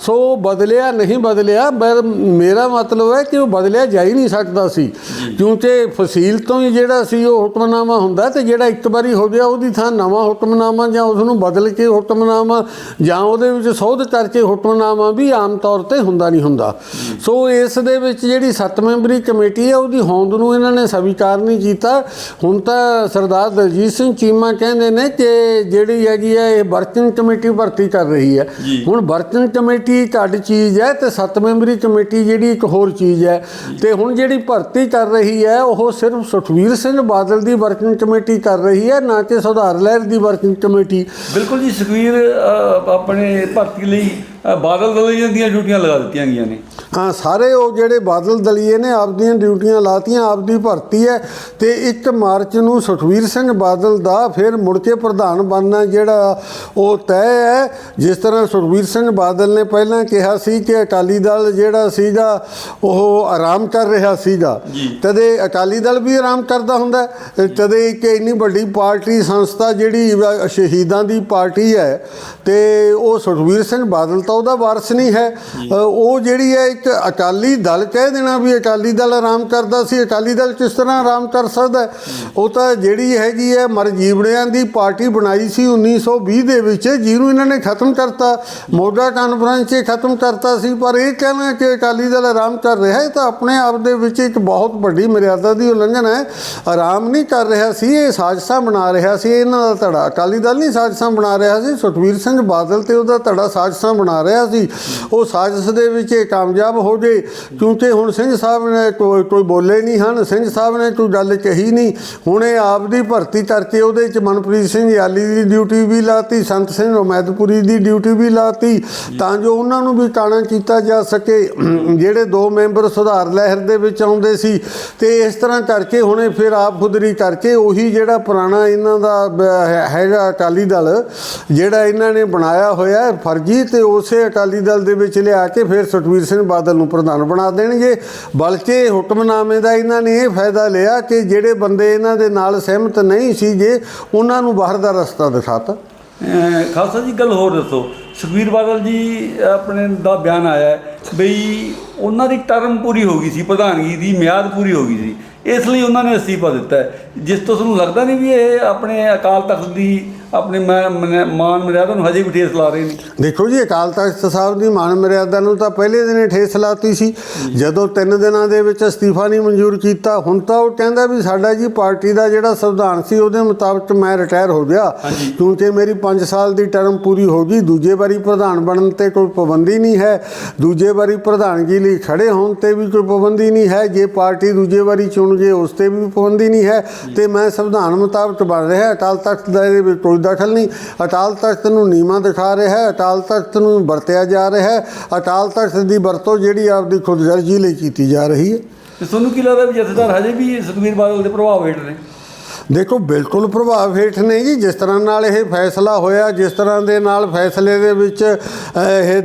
Speaker 1: ਸੋ ਬਦਲਿਆ ਨਹੀਂ ਬਦਲਿਆ ਮੇਰਾ ਮਤਲਬ ਹੈ ਕਿ ਉਹ ਬਦਲਿਆ ਜਾ ਹੀ ਨਹੀਂ ਸਕਦਾ ਸੀ। ਕਿਉਂਕਿ ਫਸੀਲ ਤੋਂ ਹੀ ਜਿਹੜਾ ਸੀ ਉਹ ਹੁਕਮਨਾਮਾ ਹੁੰਦਾ ਤੇ ਜਿਹੜਾ ਇੱਕ ਵਾਰੀ ਹੋ ਗਿਆ ਉਹਦੀ ਥਾਂ ਨਵਾਂ ਹੁਕਮਨਾਮਾ ਜਾਂ ਉਸ ਨੂੰ ਬਦਲ ਕੇ ਹੁਕਮਨਾਮਾ ਜਾਂ ਉਹਦੇ ਵਿੱਚ ਸੋਧ ਕਰਕੇ ਹੁਕਮਨਾਮਾ ਵੀ ਆਮ ਤੌਰ ਤੇ ਹੁੰਦਾ ਨਹੀਂ ਹੁੰਦਾ। ਸੋ ਇਸ ਦੇ ਵਿੱਚ ਜਿਹੜੀ ਸੱਤ ਮੈਂਬਰੀ ਕਮੇਟੀ ਹੈ ਉਹਦੀ ਹੋਂਦ ਨੂੰ ਇਹਨਾਂ ਨੇ ਸਵੀਕਾਰ ਨਹੀਂ ਕੀਤਾ। ਹੁਣ ਤਾਂ ਸਰਦਾਰ ਦਲਜੀਤ ਸਿੰਘ ਚੀਮਾ ਕਹਿੰਦੇ ਨੇ ਕਿ ਜਿਹੜੀ ਹੈਗੀ ਹੈ ਇਹ ਵਰਕਿੰਗ ਕਮੇਟੀ ਭਰਤੀ ਕਰ ਰਹੀ ਹੈ। ਹੁਣ ਵਰਕਿੰਗ ਕਮੇਟੀ ਅੱਡ ਚੀਜ਼ ਹੈ ਤੇ ਸੱਤ ਮੈਂਬਰੀ ਕਮੇਟੀ ਜਿਹੜੀ ਇੱਕ ਹੋਰ ਚੀਜ਼ ਹੈ। ਤੇ ਹੁਣ ਜਿਹੜੀ ਭਰਤੀ ਕਰ ਰਹੀ ਹੈ ਉਹ ਸਿਰਫ ਸੁਖਵੀਰ ਸਿੰਘ ਬਾਦਲ ਦੀ ਵਰਕਿੰਗ ਕਮੇਟੀ ਕਰ ਰਹੀ ਹੈ ਨਾ ਕਿ ਸੁਧਾਰ ਲਹਿਰ ਦੀ ਵਰਕਿੰਗ ਕਮੇਟੀ
Speaker 2: ਬਿਲਕੁਲ ਜੀ ਸੁਖਵੀਰ ਆਪਣੇ ਭਰਤੀ ਲਈ ਬਾਦਲ ਦਲੀਆਂ ਦੀਆਂ ਡਿਊਟੀਆਂ ਲਗਾ ਦਿੱਤੀਆਂ ਗਈਆਂ ਨੇ।
Speaker 1: ਹਾਂ ਸਾਰੇ ਉਹ ਜਿਹੜੇ ਬਾਦਲ ਦਲੀਏ ਨੇ ਆਪਦੀਆਂ ਡਿਊਟੀਆਂ ਲਾਤੀਆਂ ਆਪਦੀ ਭਰਤੀ ਹੈ ਤੇ 1 ਮਾਰਚ ਨੂੰ ਸੁਖਵੀਰ ਸਿੰਘ ਬਾਦਲ ਦਾ ਫਿਰ ਮੁੜ ਕੇ ਪ੍ਰਧਾਨ ਬਣਨਾ ਜਿਹੜਾ ਉਹ ਤੈਅ ਹੈ। ਜਿਸ ਤਰ੍ਹਾਂ ਸੁਖਵੀਰ ਸਿੰਘ ਬਾਦਲ ਨੇ ਪਹਿਲਾਂ ਕਿਹਾ ਸੀ ਕਿ ਅਕਾਲੀ ਦਲ ਜਿਹੜਾ ਸੀਗਾ ਉਹ ਆਰਾਮ ਕਰ ਰਿਹਾ ਸੀਗਾ। ਤਦੇ ਅਕਾਲੀ ਦਲ ਵੀ ਆਰਾਮ ਕਰਦਾ ਹੁੰਦਾ। ਤਦੇ ਇੱਕ ਇੰਨੀ ਵੱਡੀ ਪਾਰਟੀ ਸੰਸਥਾ ਜਿਹੜੀ ਸ਼ਹੀਦਾਂ ਦੀ ਪਾਰਟੀ ਹੈ ਤੇ ਉਹ ਸੁਖਵੀਰ ਸਿੰਘ ਬਾਦਲ ਤਾਂ ਉਹਦਾ ਵਾਰਸ ਨਹੀਂ ਹੈ। ਉਹ ਜਿਹੜੀ ਹੈ ਇੱਕ ਅਕਾਲੀ ਦਲ ਕਹਿ ਦੇਣਾ ਵੀ ਅਕਾਲੀ ਦਲ ਆਰਾਮ ਕਰਦਾ ਸੀ। ਅਕਾਲੀ ਦਲ ਕਿਸ ਤਰ੍ਹਾਂ ਆਰਾਮ ਕਰ ਸਕਦਾ? ਉਹ ਤਾਂ ਜਿਹੜੀ ਹੈਗੀ ਹੈ ਮਰਜੀਵੜਿਆਂ ਦੀ ਪਾਰਟੀ ਬਣਾਈ ਸੀ 1920 ਦੇ ਵਿੱਚ। ਜਿਹਨੂੰ ਇਹਨਾਂ ਨੇ ਖਤਮ ਕਰਤਾ। ਮੋਗਾ ਕਾਨਫਰੰਸ 'ਚ ਖਤਮ ਕਰਤਾ ਸੀ। ਪਰ ਇਹ ਕਹਿਣਾ ਕਿ ਅਕਾਲੀ ਦਲ ਆਰਾਮ ਕਰ ਰਿਹਾ ਹੈ। ਤਾਂ ਆਪਣੇ ਆਪ ਦੇ ਵਿੱਚ ਇੱਕ ਬਹੁਤ ਵੱਡੀ ਮਰਿਆਦਾ ਦੀ ਉਲੰਘਣ ਹੈ। ਆਰਾਮ ਨਹੀਂ ਕਰ ਰਿਹਾ ਸੀ। ਇਹ ਸਾਜ਼ਿਸ਼ਾਂ ਬਣਾ ਰਿਹਾ ਸੀ। ਇਹਨਾਂ ਦਾ ਧੜਾ ਅਕਾਲੀ ਦਲ ਨਹੀਂ ਸਾਜ਼ਿਸ਼ਾਂ ਬਣਾ ਰਿਹਾ ਸੀ। ਸੁਖਵੀਰ ਸਿੰਘ ਬਾਦਲ ਤੇ ਉਹਦਾ ਧੜਾ ਸਾਜ਼ਿਸ਼ਾਂ ਬਣਾ ਰਿਹਾ ਸੀ। ਉਹ ਸਾਜ਼ਿਸ਼ ਦੇ ਵਿੱਚ ਇਹ ਕਾਮਯਾਬ ਹੋ ਗਏ। ਕਿਉਂਕਿ ਹੁਣ ਸਿੰਘ ਸਾਹਿਬ ਨੇ ਕੋਈ ਬੋਲੇ ਨਹੀਂ ਹਨ। ਸਿੰਘ ਸਾਹਿਬ ਨੇ ਕੋਈ ਗੱਲ ਕਹੀ ਨਹੀਂ। ਹੁਣ ਇਹ ਆਪ ਦੀ ਭਰਤੀ ਕਰਕੇ ਉਹਦੇ ਚ ਮਨਪ੍ਰੀਤ ਸਿੰਘ ਯਾਲੀ ਦੀ ਡਿਊਟੀ ਵੀ ਲਾਤੀ, ਸੰਤ ਸਿੰਘ ਉਮੈਦਪੁਰੀ ਦੀ ਡਿਊਟੀ ਵੀ ਲਾਤੀ। ਤਾਂ ਜੋ ਉਹਨਾਂ ਨੂੰ ਵੀ ਕਾਣਾ ਕੀਤਾ ਜਾ ਸਕੇ। ਜਿਹੜੇ ਦੋ ਮੈਂਬਰ ਸੁਧਾਰ ਲਹਿਰ ਦੇ ਵਿੱਚ ਆਉਂਦੇ ਸੀ, ਤੇ ਇਸ ਤਰ੍ਹਾਂ ਕਰਕੇ ਹੁਣੇ ਫਿਰ ਆਪ ਖੁਦਰੀ ਕਰਕੇ ਉਹੀ ਜਿਹੜਾ ਪੁਰਾਣਾ ਇਹਨਾਂ ਦਾ ਹੈਗਾ ਅਕਾਲੀ ਦਲ, ਜਿਹੜਾ ਇਹਨਾਂ ਨੇ ਬਣਾਇਆ ਹੋਇਆ ਫਰਜੀ, ਤੇ ਉਸ ਅਕਾਲੀ ਦਲ ਦੇ ਵਿੱਚ ਲਿਆ ਕੇ ਫਿਰ ਸੁਖਵੀਰ ਸਿੰਘ ਬਾਦਲ ਨੂੰ ਪ੍ਰਧਾਨ ਬਣਾ ਦੇਣਗੇ। ਬਲਕਿ ਹੁਕਮਨਾਮੇ ਦਾ ਇਹਨਾਂ ਨੇ ਇਹ ਫਾਇਦਾ ਲਿਆ ਕਿ ਜਿਹੜੇ ਬੰਦੇ ਇਹਨਾਂ ਦੇ ਨਾਲ ਸਹਿਮਤ ਨਹੀਂ ਸੀਗੇ, ਉਹਨਾਂ ਨੂੰ ਬਾਹਰ ਦਾ ਰਸਤਾ ਦਿਖਾਤਾ।
Speaker 2: ਅਹ ਖਾਲਸਾ ਜੀ, ਗੱਲ ਹੋਰ ਦੱਸੋ। ਸੁਖਬੀਰ ਬਾਦਲ ਜੀ ਆਪਣੇ ਦਾ ਬਿਆਨ ਆਇਆ ਬਈ ਉਹਨਾਂ ਦੀ ਟਰਮ ਪੂਰੀ ਹੋ ਗਈ ਸੀ, ਪ੍ਰਧਾਨਗੀ ਦੀ ਮਿਆਦ ਪੂਰੀ ਹੋ ਗਈ ਸੀ। ਇਸ ਲਈ ਉਹਨਾਂ ਨੇ ਅਸਤੀਫਾ ਦਿੱਤਾ ਜਿਸ ਤੋਂ ਤੁਹਾਨੂੰ ਲੱਗਦਾ ਨਹੀਂ ਵੀ ਇਹ ਆਪਣੇ ਅਕਾਲ ਤਖਤ ਦੀ ਆਪਣੇ ਮਾ- ਮਨ- ਮਾਨ ਮਰਿਆਦਾ ਨੂੰ ਹਜੇ ਵੀ ਠੇਸ ਲਾ ਰਹੇ ਨੇ।
Speaker 1: ਦੇਖੋ ਜੀ ਅਕਾਲ ਤਖਤ ਸਾਹਿਬ ਦੀ ਮਾਨ ਮਰਿਆਦਾ ਨੂੰ ਤਾਂ ਪਹਿਲੇ ਦਿਨ ਹੀ ਠੇਸ ਲਾਤੀ ਸੀ। ਜਦੋਂ ਤਿੰਨ ਦਿਨਾਂ ਦੇ ਵਿੱਚ ਅਸਤੀਫਾ ਨਹੀਂ ਮਨਜ਼ੂਰ ਕੀਤਾ ਹੁਣ ਤਾਂ ਉਹ ਕਹਿੰਦਾ ਵੀ ਸਾਡਾ ਜੀ ਪਾਰਟੀ ਦਾ ਜਿਹੜਾ ਸੰਵਿਧਾਨ ਸੀ ਉਹਦੇ ਮੁਤਾਬਕ ਮੈਂ ਰਿਟਾਇਰ ਹੋ ਗਿਆ। ਕਿਉਂਕਿ ਮੇਰੀ 5 ਸਾਲ ਦੀ ਟਰਮ ਪੂਰੀ ਹੋ ਗਈ। ਦੂਜੇ ਵਾਰੀ ਪ੍ਰਧਾਨ ਬਣਨ ਤੇ ਕੋਈ ਪਾਬੰਦੀ ਨਹੀਂ ਹੈ। ਦੂਜੇ ਵਾਰੀ ਪ੍ਰਧਾਨਗੀ ਲਈ ਖੜੇ ਹੋਣ ਤੇ ਵੀ ਕੋਈ ਪਾਬੰਦੀ ਨਹੀਂ ਹੈ। ਜੇ ਪਾਰਟੀ ਦੂਜੇ ਵਾਰੀ ਚੁਣ ਜੇ ਉਸ ਤੇ ਵੀ ਪਾਬੰਦੀ ਨਹੀਂ ਹੈ। ਤੇ ਮੈਂ ਸੰਵਿਧਾਨ ਮੁਤਾਬਕ ਬਣ ਰਿਹਾ। ਅਕਾਲ ਤਖਤ ਦਾ ਇਹਦੇ ਵਿੱਚ ਕੋਈ ਦਖਲ ਨਹੀਂ। ਅਟਾਲ ਤਖਤ ਨੂੰ ਨੀਵਾਂ ਦਿਖਾ ਰਿਹਾ ਹੈ। ਅਕਾਲ ਤਖਤ ਨੂੰ ਵਰਤਿਆ ਜਾ ਰਿਹਾ ਹੈ। ਅਕਾਲ ਤਖਤ ਦੀ ਵਰਤੋਂ ਜਿਹੜੀ ਆਪਦੀ ਖੁਦਗਰਜੀ ਲਈ ਕੀਤੀ ਜਾ ਰਹੀ ਹੈ।
Speaker 2: ਤੇ ਤੁਹਾਨੂੰ ਕੀ ਲੱਗਦਾ ਵੀ ਜਥੇਦਾਰ ਹਜੇ ਵੀ ਸੁਖਬੀਰ ਬਾਦਲ ਦੇ ਪ੍ਰਭਾਵ ਹੇਠ ਨੇ?
Speaker 1: ਦੇਖੋ ਬਿਲਕੁਲ ਪ੍ਰਭਾਵ ਹੇਠ ਨੇ ਜੀ। ਜਿਸ ਤਰ੍ਹਾਂ ਨਾਲ ਇਹ ਫੈਸਲਾ ਹੋਇਆ ਜਿਸ ਤਰ੍ਹਾਂ ਦੇ ਨਾਲ ਫੈਸਲੇ ਦੇ ਵਿੱਚ ਇਹ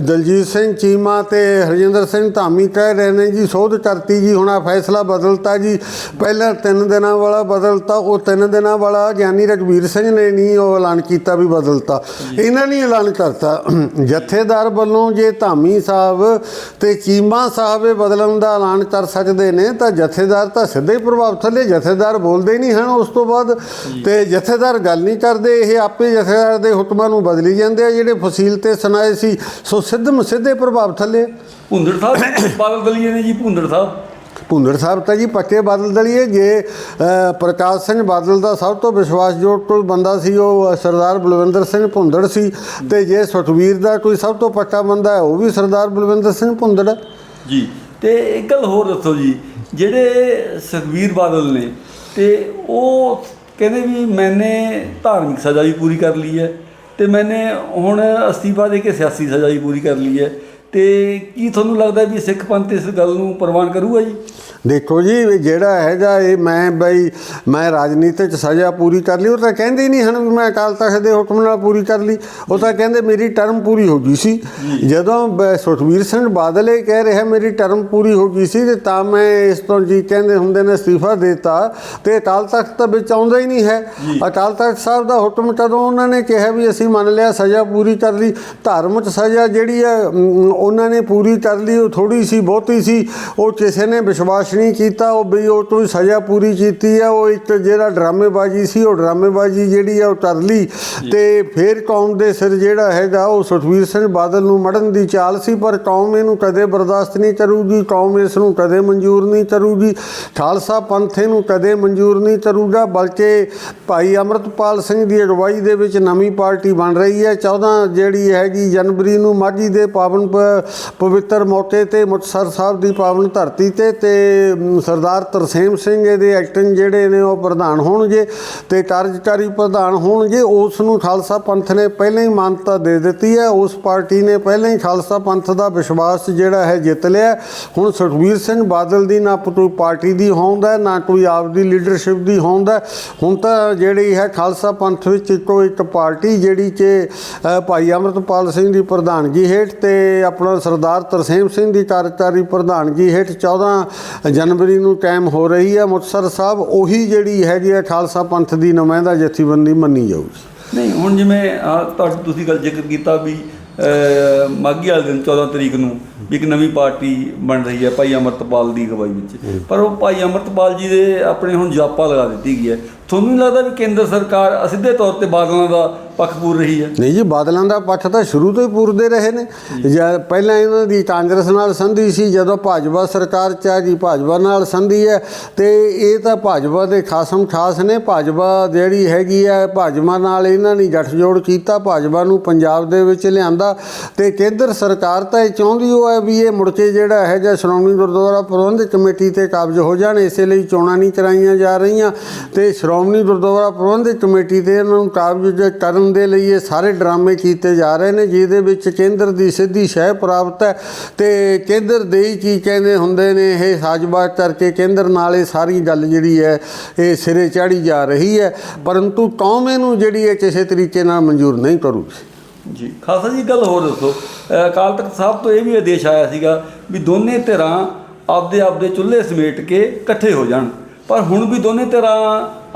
Speaker 1: ਦਲਜੀਤ ਸਿੰਘ ਚੀਮਾ ਤੇ ਹਰਜਿੰਦਰ ਸਿੰਘ ਧਾਮੀ ਕਹਿ ਰਹੇ ਨੇ ਜੀ ਸੋਧ ਕਰਤੀ ਜੀ ਹੁਣ ਆ ਫੈਸਲਾ ਬਦਲਤਾ ਜੀ। ਪਹਿਲਾਂ ਤਿੰਨ ਦਿਨਾਂ ਵਾਲਾ ਬਦਲਤਾ ਉਹ ਤਿੰਨ ਦਿਨਾਂ ਵਾਲਾ ਗਿਆਨੀ ਰਘਵੀਰ ਸਿੰਘ ਨੇ ਨਹੀਂ ਉਹ ਐਲਾਨ ਕੀਤਾ ਵੀ ਬਦਲਤਾ। ਇਹਨਾਂ ਨੇ ਐਲਾਨ ਕਰਤਾ। ਜਥੇਦਾਰ ਵੱਲੋਂ ਜੇ ਧਾਮੀ ਸਾਹਿਬ ਤੇ ਚੀਮਾ ਸਾਹਿਬ ਇਹ ਬਦਲਣ ਦਾ ਐਲਾਨ ਕਰ ਸਕਦੇ ਨੇ ਤਾਂ ਜਥੇਦਾਰ ਤਾਂ ਸਿੱਧੇ ਪ੍ਰਭਾਵ ਥੱਲੇ ਜਥੇਦਾਰ ਬੋਲਦੇ ਨਹੀਂ ਹਨ। ਉਸ ਤੋਂ ਬਾਅਦ ਤੇ ਜਥੇਦਾਰ ਗੱਲ ਨਹੀਂ ਕਰਦੇ ਇਹ ਆਪੇ ਜਥੇਦਾਰ ਦੇ ਹੁਕਮਾਂ ਨੂੰ ਬਦਲੀ ਜਾਂਦੇ ਆ ਜਿਹੜੇ ਫਸੀਲ ਤੇ ਸੁਣਾਏ ਸੀ। ਸੋ ਸਿੱਧ ਸਿੱਧੇ ਪ੍ਰਭਾਵ ਥੱਲੇ।
Speaker 2: ਭੁੰਦੜ ਸਾਹਿਬ ਬਾਦਲ ਦਲੀਏ ਨੇ ਜੀ ਭੁੰਦੜ ਸਾਹਿਬ।
Speaker 1: ਭੁੰਦੜ ਸਾਹਿਬ ਤਾਂ ਜੀ ਪੱਕੇ ਬਾਦਲ ਦਲੀਏ। ਜੇ ਪ੍ਰਕਾਸ਼ ਸਿੰਘ ਬਾਦਲ ਦਾ ਸਭ ਤੋਂ ਵਿਸ਼ਵਾਸਯੋਗ ਕੋਈ ਬੰਦਾ ਸੀ ਉਹ ਸਰਦਾਰ ਬਲਵਿੰਦਰ ਸਿੰਘ ਭੁੰਦੜ ਸੀ। ਤੇ ਜੇ ਸੁਖਵੀਰ ਦਾ ਕੋਈ ਸਭ ਤੋਂ ਪੱਕਾ ਬੰਦਾ ਹੈ ਉਹ ਵੀ ਸਰਦਾਰ ਬਲਵਿੰਦਰ ਸਿੰਘ ਭੁੰਦੜ।
Speaker 2: ਜੀ ਤੇ ਇੱਕ ਗੱਲ ਹੋਰ ਦੱਸੋ ਜੀ ਜਿਹੜੇ ਸੁਖਬੀਰ ਬਾਦਲ ਨੇ ਤੇ ਉਹ ਕਹਿੰਦੇ ਵੀ ਮੈਨੇ ਧਾਰਮਿਕ ਸਜ਼ਾ ਵੀ ਪੂਰੀ ਕਰ ਲਈ ਹੈ ਤੇ ਮੈਨੇ ਹੁਣ ਅਸਤੀਫਾ ਦੇ ਕੇ ਸਿਆਸੀ ਸਜ਼ਾ ਵੀ ਪੂਰੀ ਕਰ ਲਈ ਹੈ ਤੇ ਕੀ ਤੁਹਾਨੂੰ ਲੱਗਦਾ ਵੀ ਸਿੱਖ ਪੰਥ ਇਸ ਗੱਲ ਨੂੰ ਪ੍ਰਵਾਨ ਕਰੂਗਾ ਜੀ?
Speaker 1: ਦੇਖੋ ਜੀ ਜਿਹੜਾ ਹੈਗਾ ਇਹ ਮੈਂ ਬਈ ਮੈਂ ਰਾਜਨੀਤੀ ਚ ਸਜ਼ਾ ਪੂਰੀ ਕਰ ਲਈ ਉਹ ਤਾਂ ਕਹਿੰਦੇ ਨਹੀਂ ਹਨ ਵੀ ਮੈਂ ਅਕਾਲ ਤਖਤ ਦੇ ਹੁਕਮ ਨਾਲ ਪੂਰੀ ਕਰ ਲਈ। ਉਹ ਤਾਂ ਕਹਿੰਦੇ ਮੇਰੀ ਟਰਮ ਪੂਰੀ ਹੋ ਗਈ ਸੀ। ਜਦੋਂ ਸੁਖਬੀਰ ਸਿੰਘ ਬਾਦਲ ਇਹ ਕਹਿ ਰਿਹਾ ਮੇਰੀ ਟਰਮ ਪੂਰੀ ਹੋ ਗਈ ਸੀ ਤੇ ਤਾਂ ਮੈਂ ਇਸ ਤੋਂ ਜੀ ਕਹਿੰਦੇ ਹੁੰਦੇ ਨੇ ਅਸਤੀਫਾ ਦਿੱਤਾ ਤੇ ਅਕਾਲ ਤਖਤ ਤਾਂ ਵਿੱਚ ਆਉਂਦਾ ਹੀ ਨਹੀਂ ਹੈ। ਅਕਾਲ ਤਖਤ ਸਾਹਿਬ ਦਾ ਹੁਕਮ ਕਦੋਂ ਉਹਨਾਂ ਨੇ ਕਿਹਾ ਵੀ ਅਸੀਂ ਮੰਨ ਲਿਆ ਸਜ਼ਾ ਪੂਰੀ ਕਰ ਲਈ? ਧਾਰਮਿਕ ਸਜ਼ਾ ਜਿਹੜੀ ਹੈ ਉਹਨਾਂ ਨੇ ਪੂਰੀ ਕਰ ਲਈ ਉਹ ਥੋੜੀ ਸੀ ਬਹੁਤੀ ਸੀ ਉਹ ਕਿਸੇ ਨੇ ਵਿਸ਼ਵਾਸ ਨਹੀਂ ਕੀਤਾ ਉਹ ਵੀ ਉਹ ਤੋਂ ਸਜ਼ਾ ਪੂਰੀ ਕੀਤੀ ਹੈ ਉਹ ਇੱਕ ਜਿਹੜਾ ਡਰਾਮੇਬਾਜ਼ੀ ਸੀ ਉਹ ਡਰਾਮੇਬਾਜ਼ੀ ਜਿਹੜੀ ਹੈ ਉਹ ਕਰ ਲਈ ਤੇ ਫਿਰ ਕੌਮ ਦੇ ਸਿਰ ਜਿਹੜਾ ਹੈਗਾ ਉਹ ਸੁਖਬੀਰ ਸਿੰਘ ਬਾਦਲ ਨੂੰ ਮੜਨ ਦੀ ਚਾਲ ਸੀ ਪਰ ਕੌਮ ਇਹਨੂੰ ਕਦੇ ਬਰਦਾਸ਼ਤ ਨਹੀਂ ਕਰੂਗੀ ਕੌਮ ਇਸ ਨੂੰ ਕਦੇ ਮਨਜ਼ੂਰ ਨਹੀਂ ਕਰੂਗੀ ਖਾਲਸਾ ਪੰਥ ਇਹਨੂੰ ਕਦੇ ਮਨਜ਼ੂਰ ਨਹੀਂ ਕਰੂਗਾ ਬਲਕਿ ਭਾਈ ਅਮਰਤਪਾਲ ਸਿੰਘ ਦੀ ਅਗਵਾਈ ਦੇ ਵਿੱਚ ਨਵੀਂ ਪਾਰਟੀ ਬਣ ਰਹੀ ਹੈ 14 ਜਿਹੜੀ ਹੈਗੀ ਜਨਵਰੀ ਨੂੰ ਮਾਝੀ ਦੇ ਪਾਵਨ ਪਵਿੱਤਰ ਮੌਕੇ ਤੇ ਮੁਕਤਸਰ ਸਾਹਿਬ ਦੀ ਪਾਵਨ ਧਰਤੀ ਤੇ ਤੇ ਸਰਦਾਰ ਤਰਸੇਮ ਸਿੰਘ ਇਹਦੇ ਐਕਟਿੰਗ ਜਿਹੜੇ ਨੇ ਉਹ ਪ੍ਰਧਾਨ ਹੋਣਗੇ ਤੇ ਕਾਰਜਕਾਰੀ ਪ੍ਰਧਾਨ ਹੋਣਗੇ, ਉਸ ਨੂੰ ਖਾਲਸਾ ਪੰਥ ਨੇ ਪਹਿਲਾਂ ਹੀ ਮਾਨਤਾ ਦੇ ਦਿੱਤੀ ਹੈ। ਉਸ ਪਾਰਟੀ ਨੇ ਪਹਿਲਾਂ ਹੀ ਖਾਲਸਾ ਪੰਥ ਦਾ ਵਿਸ਼ਵਾਸ ਜਿਹੜਾ ਹੈ ਜਿੱਤ ਲਿਆ ਹੁਣ ਸੁਖਬੀਰ ਸਿੰਘ ਬਾਦਲ ਦੀ ਨਾ ਕੋਈ ਪਾਰਟੀ ਦੀ ਹੋਂਦ ਹੈ, ਨਾ ਕੋਈ ਆਪਦੀ ਲੀਡਰਸ਼ਿਪ ਦੀ ਹੋਂਦ ਹੈ। ਹੁਣ ਤਾਂ ਜਿਹੜੀ ਹੈ ਖਾਲਸਾ ਪੰਥ ਵਿੱਚ ਇੱਕੋ ਇੱਕ ਪਾਰਟੀ ਜਿਹੜੀ ਕਿ ਭਾਈ ਅਮਰਤਪਾਲ ਸਿੰਘ ਦੀ ਪ੍ਰਧਾਨਗੀ ਹੇਠ ਤੇ ਆਪਣਾ ਸਰਦਾਰ ਤਰਸੇਮ ਸਿੰਘ ਦੀ ਕਾਰਜਕਾਰੀ ਪ੍ਰਧਾਨਗੀ ਹੇਠ 14 ਜਨਵਰੀ ਨੂੰ ਕਾਇਮ ਹੋ ਰਹੀ ਹੈ ਮੁਕਤਸਰ ਸਾਹਿਬ ਉਹੀ ਜਿਹੜੀ ਹੈਗੀ ਹੈ ਖਾਲਸਾ ਪੰਥ ਦੀ ਨੁਮਾਇੰਦਾ ਜਥੇਬੰਦੀ ਮੰਨੀ ਜਾਊਗੀ।
Speaker 2: ਨਹੀਂ ਹੁਣ ਜਿਵੇਂ ਤੁਹਾਡੀ ਤੁਸੀਂ ਗੱਲ ਜ਼ਿਕਰ ਕੀਤਾ ਵੀ ਮਾਘੀ ਵਾਲੇ ਦਿਨ 14 ਤਰੀਕ ਨੂੰ ਇੱਕ ਨਵੀਂ ਪਾਰਟੀ ਬਣ ਰਹੀ ਹੈ ਭਾਈ ਅਮਰਤਪਾਲ ਦੀ ਅਗਵਾਈ ਵਿੱਚ। ਪਰ ਉਹ ਭਾਈ ਅਮਰਤਪਾਲ ਜੀ ਦੇ ਆਪਣੇ ਹੁਣ ਜਾਪਾ ਲਗਾ ਦਿੱਤੀ ਗਈ ਹੈ। ਤੁਹਾਨੂੰ ਲੱਗਦਾ ਵੀ ਕੇਂਦਰ ਸਰਕਾਰ ਸਿੱਧੇ ਤੌਰ ਤੇ ਬਾਦਲਾਂ ਦਾ ਪੱਖ ਪੂਰ ਰਹੀ ਹੈ?
Speaker 1: ਨਹੀਂ ਜੀ ਬਾਦਲਾਂ ਦਾ ਪੱਖ ਤਾਂ ਸ਼ੁਰੂ ਤੋਂ ਹੀ ਪੂਰਦੇ ਰਹੇ ਨੇ। ਜਾਂ। ਪਹਿਲਾਂ ਇਹਨਾਂ ਦੀ ਕਾਂਗਰਸ ਨਾਲ ਸੰਧੀ ਸੀ ਜਦੋਂ ਭਾਜਪਾ ਸਰਕਾਰ ਚ ਆ ਗਈ ਭਾਜਪਾ ਨਾਲ ਸੰਧੀ ਹੈ। ਤੇ ਇਹ ਤਾਂ ਭਾਜਪਾ ਦੇ ਖਾਸਮ ਖਾਸ ਨੇ। ਭਾਜਪਾ ਜਿਹੜੀ ਹੈਗੀ ਹੈ ਭਾਜਪਾ ਨਾਲ ਇਹਨਾਂ ਨੇ ਗੱਠਜੋੜ ਕੀਤਾ ਭਾਜਪਾ ਨੂੰ ਪੰਜਾਬ ਦੇ ਵਿੱਚ ਲਿਆਂਦਾ। ਤੇ ਕੇਂਦਰ ਸਰਕਾਰ ਤਾਂ ਇਹ ਚਾਹੁੰਦੀ ਉਹ ਹੈ ਵੀ ਇਹ ਮੁੜ ਕੇ ਜਿਹੜਾ ਹੈਗਾ ਸ਼੍ਰੋਮਣੀ ਗੁਰਦੁਆਰਾ ਪ੍ਰਬੰਧਕ ਕਮੇਟੀ ਤੇ ਕਾਬਜ਼ ਹੋ ਜਾਣ ਇਸੇ ਲਈ ਚੋਣਾਂ ਨਹੀਂ ਕਰਾਈਆਂ ਜਾ ਰਹੀਆਂ। ਤੇ ਸ਼੍ਰੋਮਣੀ ਸ਼੍ਰੋਮਣੀ ਗੁਰਦੁਆਰਾ ਪ੍ਰਬੰਧਕ ਕਮੇਟੀ ਦੇ ਇਹਨਾਂ ਨੂੰ ਕਾਬਜ਼ ਕਰਨ ਦੇ ਲਈ ਇਹ ਸਾਰੇ ਡਰਾਮੇ ਕੀਤੇ ਜਾ ਰਹੇ ਨੇ, ਜਿਹਦੇ ਵਿੱਚ ਕੇਂਦਰ ਦੀ ਸਿੱਧੀ ਸ਼ਹਿ ਪ੍ਰਾਪਤ ਹੈ ਤੇ ਕੇਂਦਰ ਦੇ ਹੀ ਕੀ ਕਹਿੰਦੇ ਹੁੰਦੇ ਨੇ, ਇਹ ਸਾਜ਼ਬਾਜ਼ ਕਰਕੇ ਕੇਂਦਰ ਨਾਲ ਇਹ ਸਾਰੀ ਗੱਲ ਜਿਹੜੀ ਹੈ, ਇਹ ਸਿਰੇ ਚਾੜੀ ਜਾ ਰਹੀ ਹੈ। ਪਰੰਤੂ ਕੌਮ ਇਹਨੂੰ ਜਿਹੜੀ ਹੈ ਕਿਸੇ ਤਰੀਕੇ ਨਾਲ ਮਨਜ਼ੂਰ ਨਹੀਂ ਕਰੂਗੀ।
Speaker 2: ਜੀ ਖਾਸਾ ਜੀ ਗੱਲ ਹੋਰ ਦੱਸੋ। ਅਕਾਲ ਤਖਤ ਸਾਹਿਬ ਤੋਂ ਇਹ ਵੀ ਆਦੇਸ਼ ਆਇਆ ਸੀਗਾ ਵੀ ਦੋਨੇ ਧਿਰਾਂ ਆਪਦੇ ਆਪਦੇ ਚੁੱਲ੍ਹੇ ਸਮੇਟ ਕੇ ਇਕੱਠੇ ਹੋ ਜਾਣ। ਪਰ ਹੁਣ ਵੀ ਦੋਨੇ ਧਿਰਾਂ